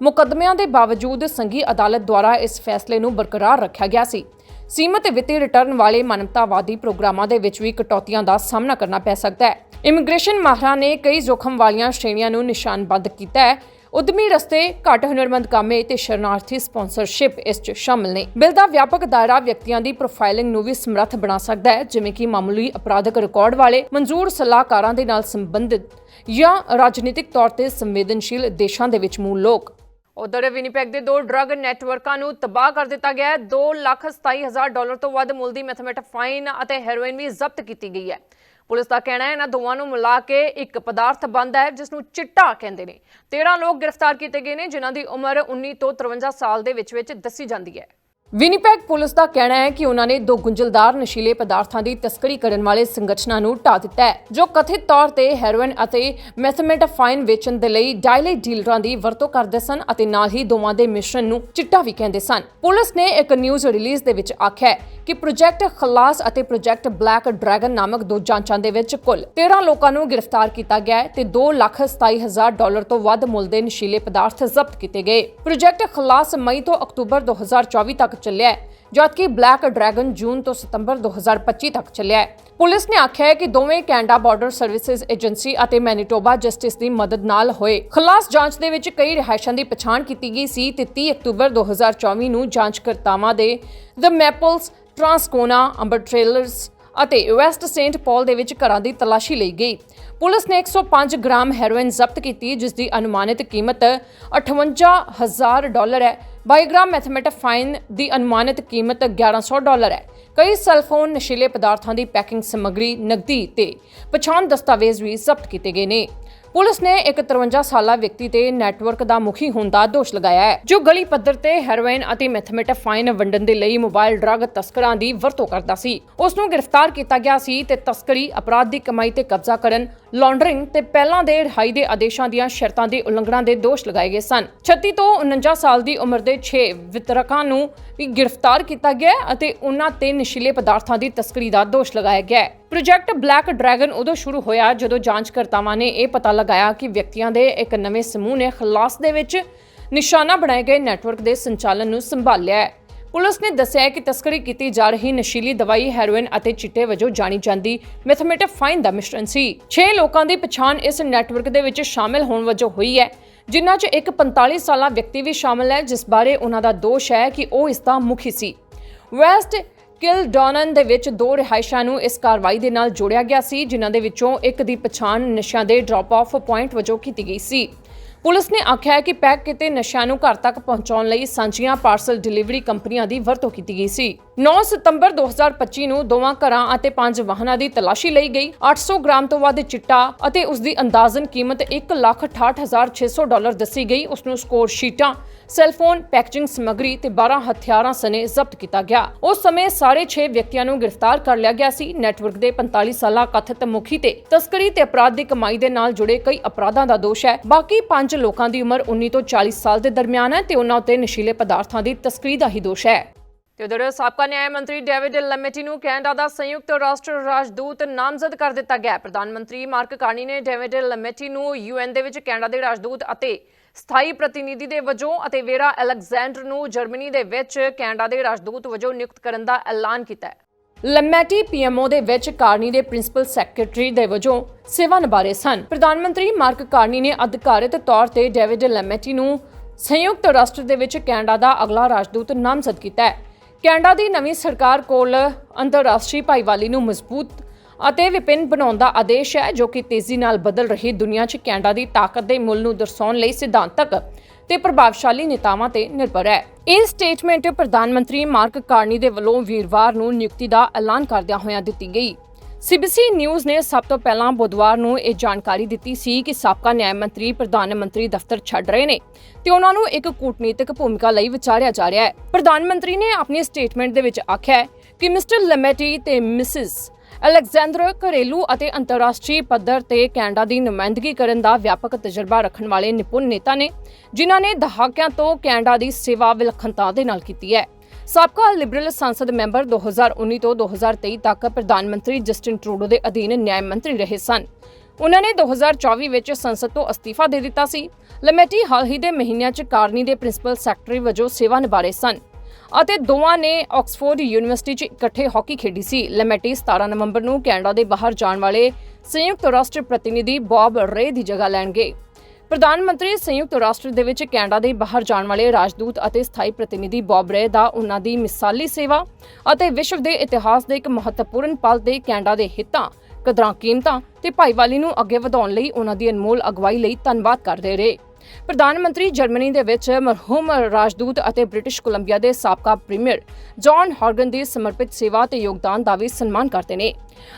ਮੁਕੱਦਮਿਆਂ ਦੇ ਬਾਵਜੂਦ ਸੰਘੀ ਅਦਾਲਤ ਦੁਆਰਾ ਇਸ ਫੈਸਲੇ ਨੂੰ ਬਰਕਰਾਰ ਰੱਖਿਆ ਗਿਆ ਸੀ। ਸੀਮਤ ਵਿੱਤੀ ਰਿਟਰਨ ਵਾਲੇ ਮਾਨਵਤਾਵਾਦੀ ਪ੍ਰੋਗਰਾਮਾਂ ਦੇ ਵਿੱਚ ਵੀ ਕਟੌਤੀਆਂ ਦਾ ਸਾਹਮਣਾ ਕਰਨਾ ਪੈ ਸਕਦਾ ਹੈ। ਇਮੀਗ੍ਰੇਸ਼ਨ ਮਾਹਰਾਂ ਨੇ ਕਈ ਜ਼ੋਖਮ ਵਾਲੀਆਂ ਸ਼੍ਰੇਣੀਆਂ ਨੂੰ ਨਿਸ਼ਾਨਬੱਧ ਕੀਤਾ ਹੈ। ਉਦਮੀ ਰਸਤੇ ਘੱਟ ਹੁਨਰਮੰਦ ਕਾਮੇ ਤੇ ਸ਼ਰਨਾਰਥੀ ਸਪਾਂਸਰਸ਼ਿਪ ਇਸ 'ਚ ਸ਼ਾਮਲ ਨੇ। ਬਿੱਲ ਦਾ ਵਿਆਪਕ ਦਾਇਰਾ ਵਿਅਕਤੀਆਂ ਦੀ ਪ੍ਰੋਫਾਈਲਿੰਗ ਨੂੰ ਵੀ ਸਮਰੱਥ ਬਣਾ ਸਕਦਾ ਹੈ, ਜਿਵੇਂ ਕਿ ਮਾਮੂਲੀ ਅਪਰਾਧਕ ਰਿਕਾਰਡ ਵਾਲੇ ਮਨਜ਼ੂਰ ਸਲਾਹਕਾਰਾਂ ਦੇ ਨਾਲ ਸੰਬੰਧਿਤ ਜਾਂ ਰਾਜਨੀਤਿਕ ਤੌਰ ਤੇ ਸੰਵੇਦਨਸ਼ੀਲ ਦੇਸ਼ਾਂ ਦੇ ਵਿੱਚ ਮੂਲ ਲੋਕ। ਉਧਰ ਵਿਨੀਪੈਗ ਦੇ ਦੋ ਡਰੱਗ ਨੈਟਵਰਕਾਂ ਨੂੰ ਤਬਾਹ ਕਰ ਦਿੱਤਾ ਗਿਆ ਹੈ। 227000 ਡਾਲਰ ਤੋਂ ਵੱਧ ਮੁੱਲ ਦੀ ਮੈਥਮੈਟਾਫਾਈਨ ਅਤੇ ਹੈਰੋਇਨ ਵੀ ਜ਼ਬਤ ਕੀਤੀ ਗਈ ਹੈ। ਪੁਲਿਸ ਦਾ ਕਹਿਣਾ ਹੈ, ਇਹਨਾਂ ਦੋਵਾਂ ਨੂੰ ਮਿਲਾ ਕੇ ਇੱਕ ਪਦਾਰਥ ਬੰਦ ਹੈ, ਜਿਸ ਨੂੰ ਚਿੱਟਾ ਕਹਿੰਦੇ ਨੇ। 13 ਲੋਕ ਗ੍ਰਿਫਤਾਰ ਕੀਤੇ ਗਏ ਨੇ, ਜਿਨ੍ਹਾਂ ਦੀ ਉਮਰ 19 ਤੋਂ 53 ਸਾਲ ਦੇ ਵਿੱਚ ਵਿੱਚ ਦੱਸੀ ਜਾਂਦੀ ਹੈ। ਵਿਨੀਪੈਗ ਪੁਲਿਸ ਦਾ ਕਹਿਣਾ ਹੈ ਕਿ ਉਹਨਾਂ ਨੇ ਦੋ ਗੁੰਝਲਦਾਰ ਨਸ਼ੀਲੇ ਪਦਾਰਥਾਂ ਦੀ ਤਸਕਰੀ ਕਰਨ ਵਾਲੇ ਸੰਗਠਨਾਂ ਨੂੰ ਢਾ ਦਿੱਤਾ ਹੈ, ਜੋ ਕਥਿਤ ਤੌਰ ਤੇ ਹੈਰੋਇਨ ਅਤੇ ਮੈਥਮੈਟਾਫਾਈਨ ਵੇਚਣ ਦੇ ਲਈ ਡਾਇਲੇਟ ਡੀਲਰਾਂ ਦੀ ਵਰਤੋਂ ਕਰਦੇ ਸਨ ਅਤੇ ਨਾਲ ਹੀ ਦੋਵਾਂ ਦੇ ਮਿਸ਼ਰਣ ਨੂੰ ਚਿੱਟਾ ਵੀ ਕਹਿੰਦੇ ਸਨ। ਪੁਲਿਸ ਨੇ ਇੱਕ ਨਿਊਜ਼ ਰਿਲੀਜ਼ ਦੇ ਵਿੱਚ ਆਖਿਆ ਕਿ ਪ੍ਰੋਜੈਕਟ ਖਲਾਸ ਅਤੇ ਪ੍ਰੋਜੈਕਟ ਬਲੈਕ ਡਰੈਗਨ ਨਾਮਕ ਦੋ ਜਾਂਚਾਂ ਦੇ ਵਿੱਚ ਕੁੱਲ 13 ਲੋਕਾਂ ਨੂੰ ਗ੍ਰਿਫਤਾਰ ਕੀਤਾ ਗਿਆ ਹੈ ਤੇ 227000 ਡਾਲਰ ਤੋਂ ਵੱਧ ਮੁੱਲ ਦੇ ਨਸ਼ੀਲੇ ਪਦਾਰਥ ਜ਼ਬਤ ਕੀਤੇ ਗਏ। ਪ੍ਰੋਜੈਕਟ ਖਲਾਸ ਮਈ ਤੋਂ ਅਕਤੂਬਰ 2024 ਤੱਕ ਚੱਲਿਆ ਹੈ ਜਦਕਿ ਬਲੈਕ ਡਰੈਗਨ ਜੂਨ ਤੋਂ ਸਤੰਬਰ 2025 ਤੱਕ ਚੱਲਿਆ ਹੈ। ਪੁਲਿਸ ਨੇ ਆਖਿਆ ਹੈ ਕਿ ਦੋਵੇਂ ਕੈਨੇਡਾ ਬਾਰਡਰ ਸਰਵਿਸਿਜ਼ ਏਜੰਸੀ ਅਤੇ ਮੈਨੀਟੋਬਾ ਜਸਟਿਸ ਦੀ ਮਦਦ ਨਾਲ ਹੋਏ। ਖਲਾਸ ਜਾਂਚ ਦੇ ਵਿੱਚ ਕਈ ਰਿਹਾਇਸ਼ਾਂ ਦੀ ਪਛਾਣ ਕੀਤੀ ਗਈ ਸੀ। ਤੇ 30 ਅਕਤੂਬਰ 2024 ਨੂੰ ਜਾਂਚਕਰਤਾਵਾਂ ਦੇ the Maples Transcona Amber Trails ਅਤੇ ਵੈਸਟ ਸੇਂਟ ਪਾਲ ਦੇ ਵਿੱਚ ਘਰਾਂ ਦੀ ਤਲਾਸ਼ੀ ਲਈ ਗਈ। ਪੁਲਿਸ ਨੇ 105 ਗ੍ਰਾਮ ਹੈਰੋਇਨ ਜ਼ਬਤ ਕੀਤੀ, ਜਿਸ ਦੀ ਅਨੁਮਾਨਿਤ ਕੀਮਤ 58000 ਡਾਲਰ ਹੈ। 22 ਗ੍ਰਾਮ ਮੈਥਮੈਟਾਫਾਈਨ ਦੀ ਅਨੁਮਾਨਿਤ ਕੀਮਤ 1100 ਡਾਲਰ ਹੈ। ਕਈ ਸੈਲਫੋਨ ਨਸ਼ੀਲੇ ਪਦਾਰਥਾਂ ਦੀ ਪੈਕਿੰਗ ਸਮੱਗਰੀ, ਨਕਦੀ ਤੇ ਪਛਾਣ ਦਸਤਾਵੇਜ਼ ਵੀ ਜ਼ਬਤ ਕੀਤੇ ਗਏ ਨੇ। ਪੁਲਿਸ ਨੇ ਇੱਕ 53 ਸਾਲਾ ਵਿਅਕਤੀ ਤੇ ਨੈਟਵਰਕ ਦਾ ਮੁਖੀ ਹੋਣ ਦਾ ਦੋਸ਼ ਲਗਾਇਆ ਹੈ, ਜੋ ਗਲੀ ਪੱਧਰ ਤੇ ਹੈਰੋਇਨ ਅਤੇ ਮੈਥਮੈਟਾਫਾਈਨ ਵੰਡਣ ਦੇ ਲਈ ਮੋਬਾਈਲ ਡਰੱਗ ਤਸਕਰਾਂ ਦੀ ਵਰਤੋਂ ਕਰਦਾ ਸੀ। ਉਸ ਨੂੰ ਗ੍ਰਿਫਤਾਰ ਕੀਤਾ ਗਿਆ ਸੀ ਤੇ ਤਸਕਰੀ, ਅਪਰਾਧ ਦੀ ਕਮਾਈ ਤੇ ਕਬਜ਼ਾ ਕਰਨ, ਲਾਂਡਰਿੰਗ ਤੇ ਪਹਿਲਾਂ ਦੇ ਰਿਹਾਈ ਦੇ ਆਦੇਸ਼ਾਂ ਦੀਆਂ ਸ਼ਰਤਾਂ ਦੀ ਉਲੰਘਣਾ ਦੇ ਦੋਸ਼ ਲਗਾਏ ਗਏ ਸਨ। 36 ਤੋਂ 49 ਸਾਲ ਦੀ ਉਮਰ ਦੇ 6 ਵਿਤਰਕਾਂ ਨੂੰ ਵੀ ਗ੍ਰਿਫਤਾਰ ਕੀਤਾ ਗਿਆ ਅਤੇ ਉਹਨਾਂ ਤੇ ਨਸ਼ੀਲੇ ਪਦਾਰਥਾਂ ਦੀ ਤਸਕਰੀ ਦਾ ਦੋਸ਼ ਲਗਾਇਆ ਗਿਆ ਹੈ। ਪ੍ਰੋਜੈਕਟ ਬਲੈਕ ਡਰੈਗਨ ਉਦੋਂ ਸ਼ੁਰੂ ਹੋਇਆ ਜਦੋਂ ਜਾਂਚਕਰਤਾਵਾਂ ਨੇ ਇਹ ਪਤਾ ਲਗਾਇਆ ਕਿ ਵਿਅਕਤੀਆਂ ਦੇ ਇੱਕ ਨਵੇਂ ਸਮੂਹ ਨੇ ਖਲਾਸ ਦੇ ਵਿੱਚ ਨਿਸ਼ਾਨਾ ਬਣਾਏ ਗਏ ਨੈਟਵਰਕ ਦੇ ਸੰਚਾਲਨ ਨੂੰ ਸੰਭਾਲਿਆ ਹੈ। ਪੁਲਿਸ ਨੇ ਦੱਸਿਆ ਕਿ ਤਸਕਰੀ ਕੀਤੀ ਜਾ ਰਹੀ ਨਸ਼ੀਲੀ ਦਵਾਈ, ਹੈਰੋਇਨ ਅਤੇ ਚਿੱਟੇ ਵਜੋਂ ਜਾਣੀ ਜਾਂਦੀ ਮੈਥਮੈਟਾਫਾਈਨ ਦਾ ਮਿਸ਼ਰਣ ਸੀ। 6 ਲੋਕਾਂ ਦੀ ਪਛਾਣ ਇਸ ਨੈਟਵਰਕ ਦੇ ਵਿੱਚ ਸ਼ਾਮਿਲ ਹੋਣ ਵਜੋਂ ਹੋਈ ਹੈ, ਜਿਨ੍ਹਾਂ 'ਚ ਇੱਕ 45 ਸਾਲਾ ਵਿਅਕਤੀ ਵੀ ਸ਼ਾਮਿਲ ਹੈ, ਜਿਸ ਬਾਰੇ ਉਹਨਾਂ ਦਾ ਦੋਸ਼ ਹੈ ਕਿ ਉਹ ਇਸ ਦਾ ਮੁਖੀ ਸੀ। ਵੈਸਟ ਕਿਲ ਡੋਨਨ ਦੇ ਵਿੱਚ ਦੋ ਰਿਹਾਇਸ਼ਾਂ ਨੂੰ ਇਸ ਕਾਰਵਾਈ ਦੇ ਨਾਲ ਜੋੜਿਆ ਗਿਆ ਸੀ, ਜਿਨ੍ਹਾਂ ਦੇ ਵਿੱਚੋਂ ਇੱਕ ਦੀ ਪਛਾਣ ਨਸ਼ਿਆਂ ਦੇ ਡ੍ਰੌਪ ਆਫ ਪੁਆਇੰਟ ਵਜੋਂ ਕੀਤੀ ਗਈ ਸੀ। ਪੁਲਿਸ ਨੇ ਆਖਿਆ ਹੈ ਕਿ ਪੈਕ ਕੀਤੇ ਨਸ਼ਿਆਂ ਨੂੰ ਘਰ ਤੱਕ ਪਹੁੰਚਾਉਣ ਲਈ ਸਾਂਝੀਆਂ ਪਾਰਸਲ ਡਿਲੀਵਰੀ ਕੰਪਨੀਆਂ ਦੀ ਵਰਤੋਂ ਕੀਤੀ ਗਈ ਸੀ। 9 ਸਤੰਬਰ 2025 ਨੂੰ ਦੋਵਾਂ ਘਰਾਂ ਅਤੇ ਪੰਜ ਵਾਹਨਾਂ ਦੀ ਤਲਾਸ਼ੀ ਲਈ ਗਈ। 800 ਗ੍ਰਾਮ ਤੋਂ ਵੱਧ ਚਿੱਟਾ ਅਤੇ ਉਸ ਦੀ ਅੰਦਾਜ਼ਨ ਕੀਮਤ 168600 ਡਾਲਰ ਦੱਸੀ ਗਈ। ਉਸ ਨੂੰ ਸਕੋਰ ਸ਼ੀਟਾਂ ਸੈੱਲਫੋਨ ਪੈਕੇਜਿੰਗ ਸਮੱਗਰੀ ਤੇ 12 ਹਥਿਆਰਾਂ ਸਣੇ ਜ਼ਬਤ ਕੀਤਾ ਗਿਆ। ਉਸ ਸਮੇਂ ਸਾਰੇ 6 ਵਿਅਕਤੀਆਂ ਨੂੰ ਗ੍ਰਿਫਤਾਰ ਕਰ ਲਿਆ ਗਿਆ ਸੀ। ਨੈਟਵਰਕ ਦੇ 45 ਸਾਲਾ ਕਥਿਤ ਮੁਖੀ ਤੇ ਤਸਕਰੀ ਤੇ ਅਪਰਾਧ ਦੀ ਕਮਾਈ ਦੇ ਨਾਲ ਜੁੜੇ ਕਈ ਅਪਰਾਧਾਂ ਦਾ ਦੋਸ਼ ਹੈ। ਬਾਕੀ ਪੰਜ ਲੋਕਾਂ ਦੀ ਉਮਰ 19 ਤੋਂ 40 ਸਾਲ ਦੇ ਦਰਮਿਆਨ ਹੈ ਤੇ ਉਹਨਾਂ ਉੱਤੇ ਨਸ਼ੀਲੇ ਪਦਾਰਥਾਂ ਦੀ ਤਸਕਰੀ ਦਾ ਹੀ ਦੋਸ਼ ਹੈ। ਤੇ ਉਧਰ ਸਾਬਕਾ ਨਿਆਂ ਮੰਤਰੀ ਡੇਵਿਡ ਲੈਮੇਟੀ ਨੂੰ ਕੈਨੇਡਾ ਦਾ ਸੰਯੁਕਤ ਰਾਸ਼ਟਰ ਰਾਜਦੂਤ ਨਾਮਜ਼ਦ ਕਰ ਦਿੱਤਾ ਗਿਆ ਪ੍ਰਧਾਨ ਮੰਤਰੀ ਮਾਰਕ ਕਾਰਨੀ ਨੇ ਡੇਵਿਡ ਲੈਮੇਟੀ ਨੂੰ ਯੂਐਨ ਦੇ ਵਿੱਚ ਕੈਨੇਡਾ ਦੇ ਰਾਜਦੂਤ ਅਤੇ ਸਥਾਈ ਪ੍ਰਤੀਨਿਧੀ ਦੇ ਵਜੋਂ ਅਤੇ ਵੇਰਾ ਅਲੈਗਜ਼ੈਂਡਰ ਨੂੰ ਜਰਮਨੀ ਦੇ ਵਿੱਚ ਕੈਨੇਡਾ ਦੇ ਰਾਜਦੂਤ ਵਜੋਂ ਨਿਯੁਕਤ ਕਰਨ ਦਾ ਐਲਾਨ ਕੀਤਾ ਹੈ। ਲੰਮੈਟੀ ਪੀਐਮਓ ਦੇ ਵਿੱਚ ਕਾਰਨੀ ਦੇ ਪ੍ਰਿੰਸੀਪਲ ਸੈਕਟਰੀ ਦੇ ਵਜੋਂ ਸੇਵਾ ਨਿਭਾ ਸਨ। ਪ੍ਰਧਾਨ ਮੰਤਰੀ ਮਾਰਕ ਕਾਰਨੀ ਨੇ ਅਧਿਕਾਰਿਤ ਤੌਰ ਤੇ ਡੇਵਿਡ ਲੈਮੈਟੀ ਨੂੰ ਸੰਯੁਕਤ ਰਾਸ਼ਟਰ ਦੇ ਵਿੱਚ ਕੈਨੇਡਾ ਦਾ ਅਗਲਾ ਰਾਜਦੂਤ ਨਾਮਜ਼ਦ ਕੀਤਾ ਹੈ। ਕੈਨੇਡਾ ਦੀ ਨਵੀਂ ਸਰਕਾਰ ਕੋਲ ਅੰਤਰਰਾਸ਼ਟਰੀ ਭਾਈਵਾਲੀ ਨੂੰ ਮਜ਼ਬੂਤ ਅਤੇ ਵਿਭਿੰਨ ਬਣਾਉਣ ਦਾ ਆਦੇਸ਼ ਹੈ, ਜੋ ਕਿ ਤੇਜ਼ੀ ਨਾਲ ਬਦਲ ਰਹੀ ਦੁਨੀਆ 'ਚ ਕੈਨੇਡਾ ਦੀ ਤਾਕਤ ਦੇ ਮੁੱਲ ਨੂੰ ਦਰਸਾਉਣ ਲਈ ਸਿਧਾਂਤਕ ਤੇ ਪ੍ਰਭਾਵਸ਼ਾਲੀ ਨੇਤਾਵਾਂ ਤੇ ਨਿਰਭਰ ਹੈ। ਇਹ ਸਟੇਟਮੈਂਟ ਪ੍ਰਧਾਨ ਮੰਤਰੀ ਮਾਰਕ ਕਾਰਨੀ ਦੇ ਵੱਲੋਂ ਵੀਰਵਾਰ ਨੂੰ ਨਿਯੁਕਤੀ ਦਾ ਐਲਾਨ ਕਰਦਿਆਂ ਹੋਇਆਂ ਦਿੱਤੀ ਗਈ। ਸੀਬੀਸੀ ਨਿਊਜ਼ ਨੇ ਸਭ ਤੋਂ ਪਹਿਲਾਂ ਬੁੱਧਵਾਰ ਨੂੰ ਇਹ ਜਾਣਕਾਰੀ ਦਿੱਤੀ ਸੀ ਕਿ ਸਾਬਕਾ ਨਿਆਂ ਮੰਤਰੀ, ਪ੍ਰਧਾਨ ਮੰਤਰੀ ਦਫ਼ਤਰ ਛੱਡ ਰਹੇ ਨੇ ਤੇ ਉਹਨਾਂ ਨੂੰ ਇੱਕ ਕੂਟਨੀਤਿਕ ਭੂਮਿਕਾ ਲਈ ਵਿਚਾਰਿਆ ਜਾ ਰਿਹਾ ਹੈ। ਪ੍ਰਧਾਨ ਮੰਤਰੀ ਨੇ ਆਪਣੀ ਸਟੇਟਮੈਂਟ ਦੇ ਵਿੱਚ ਆਖਿਆ ਹੈ ਕਿ ਮਿਸਟਰ ਲੈਮੈਟੀ ਤੇ ਮਿਸਿਸ ਅਲੈਗਜ਼ੈਂਡਰ ਘਰੇਲੂ ਅਤੇ ਅੰਤਰਰਾਸ਼ਟਰੀ ਪੱਧਰ ਤੇ ਕੈਨੇਡਾ ਦੀ ਨੁਮਾਇੰਦਗੀ ਕਰਨ ਦਾ ਵਿਆਪਕ ਤਜਰਬਾ ਰੱਖਣ ਵਾਲੇ ਨਿਪੁੰਨ ਨੇਤਾ ਨੇ, ਜਿਨ੍ਹਾਂ ਨੇ ਦਹਾਕਿਆਂ ਤੋਂ ਕੈਨੇਡਾ ਦੀ ਸੇਵਾ ਵਿਲੱਖਣਤਾ ਦੇ ਨਾਲ ਕੀਤੀ ਹੈ। ਸਾਬਕਾ ਲਿਬਰਲ ਸੰਸਦ ਮੈਂਬਰ 2019 ਤੋਂ 2023 ਤੱਕ ਪ੍ਰਧਾਨ ਮੰਤਰੀ ਜਸਟਿਨ ਟਰੂਡੋ ਦੇ ਅਧੀਨ ਨਿਆਂ ਮੰਤਰੀ ਰਹੇ ਸਨ। ਉਹਨਾਂ ਨੇ 2024 ਵਿੱਚ ਸੰਸਦ ਤੋਂ ਅਸਤੀਫਾ ਦੇ ਦਿੱਤਾ ਸੀ। ਲਮੈਟੀ ਹਾਲ ਹੀ ਦੇ ਮਹੀਨਿਆਂ 'ਚ ਕਾਰਨੀ ਦੇ ਪ੍ਰਿੰਸੀਪਲ ਸੈਕਟਰੀ ਵਜੋਂ ਸੇਵਾ ਨਿਭਾ ਰਹੇ ਸਨ ਅਤੇ ਦੋਵਾਂ ਨੇ ਆਕਸਫੋਰਡ ਯੂਨੀਵਰਸਿਟੀ 'ਚ ਇਕੱਠੇ ਹਾਕੀ ਖੇਡੀ ਸੀ। ਲੈਮੈਟੀ 17 ਨਵੰਬਰ ਨੂੰ ਕੈਨੇਡਾ ਦੇ ਬਾਹਰ ਜਾਣ ਵਾਲੇ ਸੰਯੁਕਤ ਰਾਸ਼ਟਰ ਪ੍ਰਤੀਨਿਧੀ ਬੌਬ ਰੇ ਦੀ ਜਗ੍ਹਾ ਲੈਣਗੇ। ਪ੍ਰਧਾਨ ਮੰਤਰੀ ਸੰਯੁਕਤ ਰਾਸ਼ਟਰ ਦੇ ਵਿੱਚ ਕੈਨੇਡਾ ਦੇ ਬਾਹਰ ਜਾਣ ਵਾਲੇ ਰਾਜਦੂਤ ਅਤੇ ਸਥਾਈ ਪ੍ਰਤੀਨਿਧੀ ਬੌਬ ਰੇ ਦਾ ਉਹਨਾਂ ਦੀ ਮਿਸਾਲੀ ਸੇਵਾ ਅਤੇ ਵਿਸ਼ਵ ਦੇ ਇਤਿਹਾਸ ਦੇ ਇੱਕ ਮਹੱਤਵਪੂਰਨ ਪਲ ਦੇ ਕੈਨੇਡਾ ਦੇ ਹਿੱਤਾਂ, ਕਦਰਾਂ ਕੀਮਤਾਂ ਤੇ ਭਾਈਵਾਲੀ ਨੂੰ ਅੱਗੇ ਵਧਾਉਣ ਲਈ ਉਹਨਾਂ ਦੀ ਅਨਮੋਲ ਅਗਵਾਈ ਲਈ ਧੰਨਵਾਦ ਕਰਦੇ ਰਹੇ। ਪ੍ਰਧਾਨ ਮੰਤਰੀ ਜਰਮਨੀ ਦੇ ਵਿੱਚ ਮਰਹੂਮ ਰਾਜਦੂਤ ਅਤੇ ਬ੍ਰਿਟਿਸ਼ ਕੋਲੰਬੀਆ ਦੇ ਸਾਬਕਾ ਪ੍ਰੀਮੀਅਰ ਜੌਨ ਹਾਰਗਨ ਦੀ ਸਮਰਪਿਤ ਸੇਵਾ ਤੇ ਯੋਗਦਾਨ ਦਾ ਵੀ ਸਨਮਾਨ ਕਰਦੇ ਨੇ।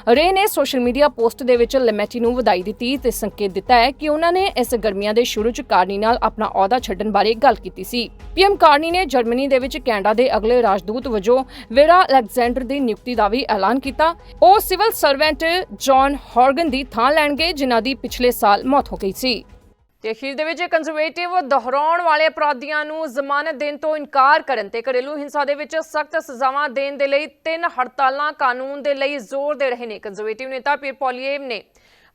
ਰੇ ਨੇ ਸੋਸ਼ਲ ਮੀਡੀਆ ਪੋਸਟ ਦੇ ਵਿੱਚ ਲੈਮੈਟੀ ਨੂੰ ਵਧਾਈ ਦਿੱਤੀ ਤੇ ਸੰਕੇਤ ਦਿੱਤਾ ਹੈ ਕਿ ਉਹਨਾਂ ਨੇ ਇਸ ਗਰਮੀਆਂ ਦੇ ਸ਼ੁਰੂ ਚ ਕਾਰਨੀ ਨਾਲ ਆਪਣਾ ਅਹੁਦਾ ਛੱਡਣ ਬਾਰੇ ਗੱਲ ਕੀਤੀ ਸੀ। ਪੀਐਮ ਕਾਰਨੀ ਨੇ ਜਰਮਨੀ ਦੇ ਵਿੱਚ ਕੈਨੇਡਾ ਦੇ ਅਗਲੇ ਰਾਜਦੂਤ ਵਜੋਂ ਵੇਰਾ ਅਲੈਗਜ਼ੈਂਡਰ ਦੀ ਨਿਯੁਕਤੀ ਦਾ ਵੀ ਐਲਾਨ ਕੀਤਾ। ਉਹ ਸਿਵਲ ਸਰਵੈਂਟ ਜੌਨ ਹਾਰਗਨ ਦੀ ਥਾਂ ਲੈਣਗੇ, ਜਿਨ੍ਹਾਂ ਦੀ ਪਿਛਲੇ ਸਾਲ ਮੌਤ ਹੋ ਗਈ ਸੀ। ਤੇ ਅਖੀਰ ਦੇ ਵਿੱਚ ਕੰਜ਼ਰਵੇਟਿਵ ਦੁਹਰਾਉਣ ਵਾਲੇ ਅਪਰਾਧੀਆਂ ਨੂੰ ਜ਼ਮਾਨਤ ਦੇਣ ਤੋਂ ਇਨਕਾਰ ਕਰਨ ਤੇ ਘਰੇਲੂ ਹਿੰਸਾ ਦੇ ਵਿੱਚ ਸਖਤ ਸਜ਼ਾਵਾਂ ਦੇਣ ਦੇ ਲਈ ਤਿੰਨ ਹੜਤਾਲਾਂ ਕਾਨੂੰਨ ਦੇ ਲਈ ਜ਼ੋਰ ਦੇ ਰਹੇ ਨੇ। ਕੰਜ਼ਰਵੇਟਿਵ ਨੇਤਾ ਪੀਰ ਪੋਲੀਏਮ ਨੇ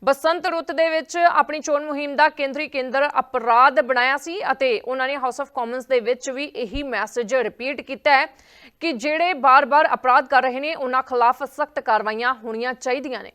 ਬਸੰਤ ਰੁੱਤ ਦੇ ਵਿੱਚ ਆਪਣੀ ਚੋਣ ਮੁਹਿੰਮ ਦਾ ਕੇਂਦਰੀ ਕੇਂਦਰ ਅਪਰਾਧ ਬਣਾਇਆ ਸੀ ਅਤੇ ਉਹਨਾਂ ਨੇ ਹਾਊਸ ਆਫ ਕਾਮਨਸ ਦੇ ਵਿੱਚ ਵੀ ਇਹੀ ਮੈਸੇਜ ਰਿਪੀਟ ਕੀਤਾ ਹੈ ਕਿ ਜਿਹੜੇ ਬਾਰ-ਬਾਰ ਅਪਰਾਧ ਕਰ ਰਹੇ ਨੇ, ਉਹਨਾਂ ਖਿਲਾਫ ਸਖਤ ਕਾਰਵਾਈਆਂ ਹੋਣੀਆਂ ਚਾਹੀਦੀਆਂ ਨੇ।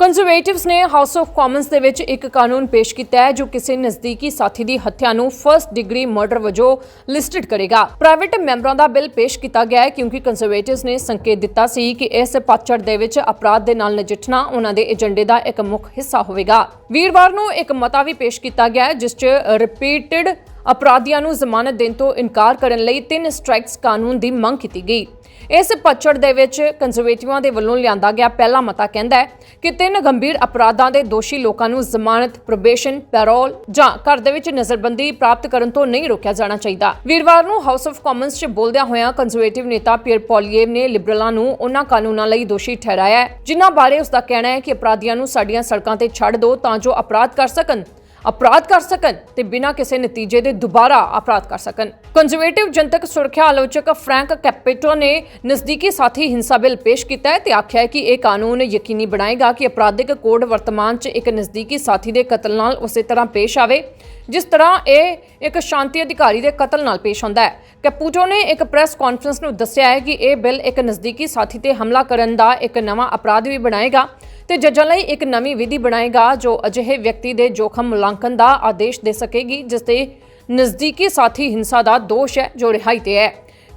ਕੰਜ਼ਰਵੇਟਿਵਸ ਨੇ ਹਾਊਸ ਆਫ ਕਾਮਨਸ ਦੇ ਵਿੱਚ ਇੱਕ ਕਾਨੂੰਨ ਪੇਸ਼ ਕੀਤਾ ਹੈ, ਜੋ ਕਿਸੇ ਨਜ਼ਦੀਕੀ ਸਾਥੀ ਦੀ ਹੱਤਿਆ ਨੂੰ ਫਰਸਟ ਡਿਗਰੀ ਮਰਡਰ ਵਜੋਂ ਲਿਸਟਡ ਕਰੇਗਾ। ਪ੍ਰਾਈਵੇਟ ਮੈਂਬਰਾਂ ਦਾ ਬਿੱਲ ਪੇਸ਼ ਕੀਤਾ ਗਿਆ ਹੈ, ਕਿਉਂਕਿ ਕੰਜ਼ਰਵੇਟਿਵਸ ਨੇ ਸੰਕੇਤ ਦਿੱਤਾ ਸੀ ਕਿ ਇਸ ਪਤਝੜ ਦੇ ਵਿੱਚ ਅਪਰਾਧ ਦੇ ਨਾਲ ਨਜਿੱਠਣਾ ਉਹਨਾਂ ਦੇ ਏਜੰਡੇ ਦਾ ਇੱਕ ਮੁੱਖ ਹਿੱਸਾ ਹੋਵੇਗਾ। ਵੀਰਵਾਰ ਨੂੰ ਇੱਕ ਮਤਾ ਵੀ ਪੇਸ਼ ਕੀਤਾ ਗਿਆ ਹੈ, ਜਿਸ 'ਚ ਰਿਪੀਟਡ ਅਪਰਾਧੀਆਂ ਨੂੰ ਜ਼ਮਾਨਤ ਦੇਣ ਤੋਂ ਇਨਕਾਰ ਕਰਨ ਲਈ ਤਿੰਨ ਸਟ੍ਰਾਈਕਸ ਕਾਨੂੰਨ ਦੀ ਮੰਗ ਕੀਤੀ ਗਈ। ਇਸ ਪਤਝੜ ਦੇ ਵਿੱਚ ਕੰਜ਼ਰਵੇਟਿਵਾਂ ਦੇ ਵੱਲੋਂ ਲਿਆਂਦਾ ਗਿਆ ਪਹਿਲਾ ਮਤਾ ਕਹਿੰਦਾ ਹੈ ਕਿ ਤਿੰਨ ਗੰਭੀਰ ਅਪਰਾਧਾਂ ਦੇ ਦੋਸ਼ੀ ਲੋਕਾਂ ਨੂੰ ਜ਼ਮਾਨਤ ਪ੍ਰੋਬੇਸ਼ਨ ਪੈਰੋਲ ਜਾਂ ਘਰ ਦੇ ਵਿੱਚ ਨਜ਼ਰਬੰਦੀ ਪ੍ਰਾਪਤ ਕਰਨ ਤੋਂ ਨਹੀਂ ਰੋਕਿਆ ਜਾਣਾ ਚਾਹੀਦਾ। ਵੀਰਵਾਰ ਨੂੰ ਹਾਊਸ ਆਫ ਕਾਮਨਸ 'ਚ ਬੋਲਦਿਆਂ ਹੋਇਆਂ ਕੰਜ਼ਰਵੇਟਿਵ ਨੇਤਾ ਪੀਅਰ ਪੋਲੀਏਵ ਨੇ ਲਿਬਰਲਾਂ ਨੂੰ ਉਹਨਾਂ ਕਾਨੂੰਨਾਂ ਲਈ ਦੋਸ਼ੀ ਠਹਿਰਾਇਆ ਜਿਨ੍ਹਾਂ ਬਾਰੇ ਉਸ ਦਾ ਕਹਿਣਾ ਹੈ ਕਿ ਅਪਰਾਧੀਆਂ ਨੂੰ ਸਾਡੀਆਂ ਸੜਕਾਂ ਤੇ ਛੱਡ ਦਿਓ ਤਾਂ ਜੋ ਅਪਰਾਧ ਕਰ ਸਕਣ। ਅਪਰਾਧ ਕਰ ਸਕਣ ਤੇ ਬਿਨਾਂ ਕਿਸੇ ਨਤੀਜੇ ਦੇ ਦੁਬਾਰਾ ਅਪਰਾਧ ਕਰ ਸਕਣ। ਕੰਜ਼ਰਵੇਟਿਵ ਜਨਤਕ ਸੁਰੱਖਿਆ ਆਲੋਚਕ ਫ੍ਰੈਂਕ ਕੈਪੇਟੋ ਨੇ ਨਜ਼ਦੀਕੀ ਸਾਥੀ ਹਿੰਸਾ ਬਿੱਲ ਪੇਸ਼ ਕੀਤਾ ਹੈ ਤੇ ਆਖਿਆ ਹੈ ਕਿ ਇਹ ਕਾਨੂੰਨ ਯਕੀਨੀ ਬਣਾਏਗਾ ਕਿ ਅਪਰਾਧਿਕ ਕੋਡ ਵਰਤਮਾਨ 'ਚ ਇੱਕ ਨਜ਼ਦੀਕੀ ਸਾਥੀ ਦੇ ਕਤਲ ਨਾਲ ਉਸੇ ਤਰ੍ਹਾਂ ਪੇਸ਼ ਆਵੇ, ਜਿਸ ਤਰ੍ਹਾਂ ਇਹ ਇੱਕ ਸ਼ਾਂਤੀ ਅਧਿਕਾਰੀ ਦੇ ਕਤਲ ਨਾਲ ਪੇਸ਼ ਆਉਂਦਾ ਹੈ। ਕੈਪੂਟੋ ਨੇ ਇੱਕ ਪ੍ਰੈਸ ਕਾਨਫਰੰਸ ਨੂੰ ਦੱਸਿਆ ਹੈ ਕਿ ਇਹ ਬਿੱਲ ਇੱਕ ਨਜ਼ਦੀਕੀ ਸਾਥੀ ਤੇ ਹਮਲਾ ਕਰਨ ਦਾ ਇੱਕ ਨਵਾਂ ਅਪਰਾਧ ਵੀ ਬਣਾਏਗਾ ਤੇ ਜੱਜਾਂ ਲਈ ਇੱਕ ਨਵੀਂ ਵਿਧੀ ਬਣਾਏਗਾ ਜੋ ਅਜਿਹੇ ਵਿਅਕਤੀ ਦੇ ਜੋਖਮ ਮੁਲਾਂਕਣ ਦਾ ਆਦੇਸ਼ ਦੇ ਸਕੇਗੀ, ਜਿਸ ਤੇ ਨਜ਼ਦੀਕੀ ਸਾਥੀ ਹਿੰਸਾ ਦਾ ਦੋਸ਼ ਹੈ, ਜੋ ਰਿਹਾਈ ਤੇ ਹੈ।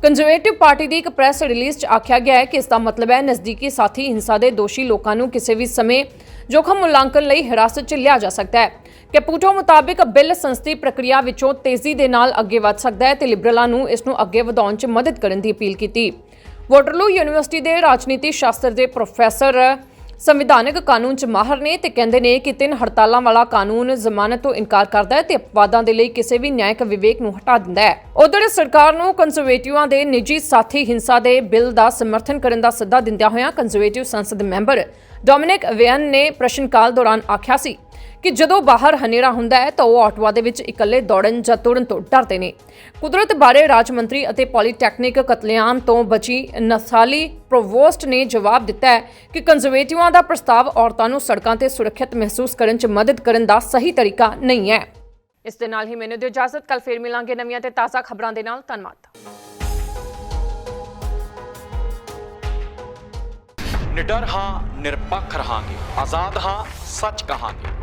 ਕੰਜ਼ਰਵੇਟਿਵ ਪਾਰਟੀ ਦੀ ਇੱਕ ਪ੍ਰੈਸ ਰਿਲੀਜ਼ 'ਚ ਆਖਿਆ ਗਿਆ ਹੈ ਕਿ ਇਸ ਦਾ ਮਤਲਬ ਹੈ ਨਜ਼ਦੀਕੀ ਸਾਥੀ ਹਿੰਸਾ ਦੇ ਦੋਸ਼ੀ ਲੋਕਾਂ ਨੂੰ ਕਿਸੇ ਵੀ ਸਮੇਂ ਜੋਖਮ ਮੁਲਾਂਕਣ ਲਈ ਹਿਰਾਸਤ 'ਚ ਲਿਆ ਜਾ ਸਕਦਾ ਹੈ। ਕੈਪੂਟੋ ਮੁਤਾਬਿਕ ਬਿੱਲ ਸੰਸਦੀ ਪ੍ਰਕਿਰਿਆ ਵਿੱਚੋਂ ਤੇਜ਼ੀ ਦੇ ਨਾਲ ਅੱਗੇ ਵਧ ਸਕਦਾ ਹੈ ਤੇ ਲਿਬਰਲਾਂ ਨੂੰ ਇਸ ਨੂੰ ਅੱਗੇ ਵਧਾਉਣ 'ਚ ਮਦਦ ਕਰਨ ਦੀ ਅਪੀਲ ਕੀਤੀ। ਵਾਟਰਲੂ ਯੂਨੀਵਰਸਿਟੀ ਦੇ ਰਾਜਨੀਤੀ ਸ਼ਾਸਤਰ ਦੇ ਪ੍ਰੋਫੈਸਰ ਸੰਵਿਧਾਨਕ ਕਾਨੂੰਨ ਚ ਮਾਹਰ ਨੇ ਤੇ ਕਹਿੰਦੇ ਨੇ ਕਿ ਤਿੰਨ ਹੜਤਾਲਾਂ ਵਾਲਾ ਕਾਨੂੰਨ ਜ਼ਮਾਨਤ ਤੋਂ ਇਨਕਾਰ ਕਰਦਾ ਹੈ ਤੇ ਅਪਵਾਦਾਂ ਦੇ ਲਈ ਕਿਸੇ ਵੀ ਨਿਆਇਕ ਵਿਵੇਕ ਨੂੰ ਹਟਾ ਦਿੰਦਾ ਹੈ। ਉਧਰ ਸਰਕਾਰ ਨੂੰ ਕੰਜ਼ਰਵੇਟਿਵਾਂ ਦੇ ਨਿੱਜੀ ਸਾਥੀ ਹਿੰਸਾ ਦੇ ਬਿੱਲ ਦਾ ਸਮਰਥਨ ਕਰਨ ਦਾ ਸੱਦਾ ਦਿੰਦਿਆਂ ਹੋਇਆਂ ਕੰਜ਼ਰਵੇਟਿਵ ਸੰਸਦ ਮੈਂਬਰ ਡੋਮਿਨਿਕ ਵੇਨ ਨੇ ਪ੍ਰਸ਼ਨ ਕਾਲ ਦੌਰਾਨ ਆਖਿਆ ਸੀ ਕਿ ਜਦੋਂ ਬਾਹਰ ਹਨੇਰਾ ਹੁੰਦਾ ਹੈ ਤਾਂ ਉਹ ਆਟਵਾ ਦੇ ਵਿੱਚ ਇਕੱਲੇ ਦੌੜਨ ਜਾਂ ਤੁਰਨ ਤੋਂ ਡਰਦੇ ਨੇ। ਕੁਦਰਤ ਬਾਰੇ ਰਾਜ ਮੰਤਰੀ ਅਤੇ ਪੋਲੀਟੈਕਨਿਕ ਕਤਲੇਆਮ ਤੋਂ ਬਚੀ ਨਸਾਲੀ ਪ੍ਰੋਵੋਸਟ ਨੇ ਜਵਾਬ ਦਿੱਤਾ ਹੈ ਕਿ ਕੰਜ਼ਰਵੇਟਿਵਾਂ ਦਾ ਪ੍ਰਸਤਾਵ ਔਰਤਾਂ ਨੂੰ ਸੜਕਾਂ ਤੇ ਸੁਰੱਖਿਅਤ ਮਹਿਸੂਸ ਕਰਨ 'ਚ ਮਦਦ ਕਰਨ ਦਾ ਸਹੀ ਤਰੀਕਾ ਨਹੀਂ ਹੈ। ਇਸ ਦੇ ਨਾਲ ਹੀ ਮੈਨੂੰ ਦਿਓ ਇਜਾਜ਼ਤ ਕੱਲ ਫੇਰ ਮਿਲਾਂਗੇ ਨਵੀਆਂ ਤੇ ਤਾਜ਼ਾ ਖਬਰਾਂ ਦੇ ਨਾਲ। ਧੰਨਵਾਦ। ਨਿਡਰ ਹਾਂ, ਨਿਰਪੱਖ ਰਹਾਂਗੇ। ਆਜ਼ਾਦ ਹਾਂ, ਸੱਚ ਕਹਾਂਗੇ।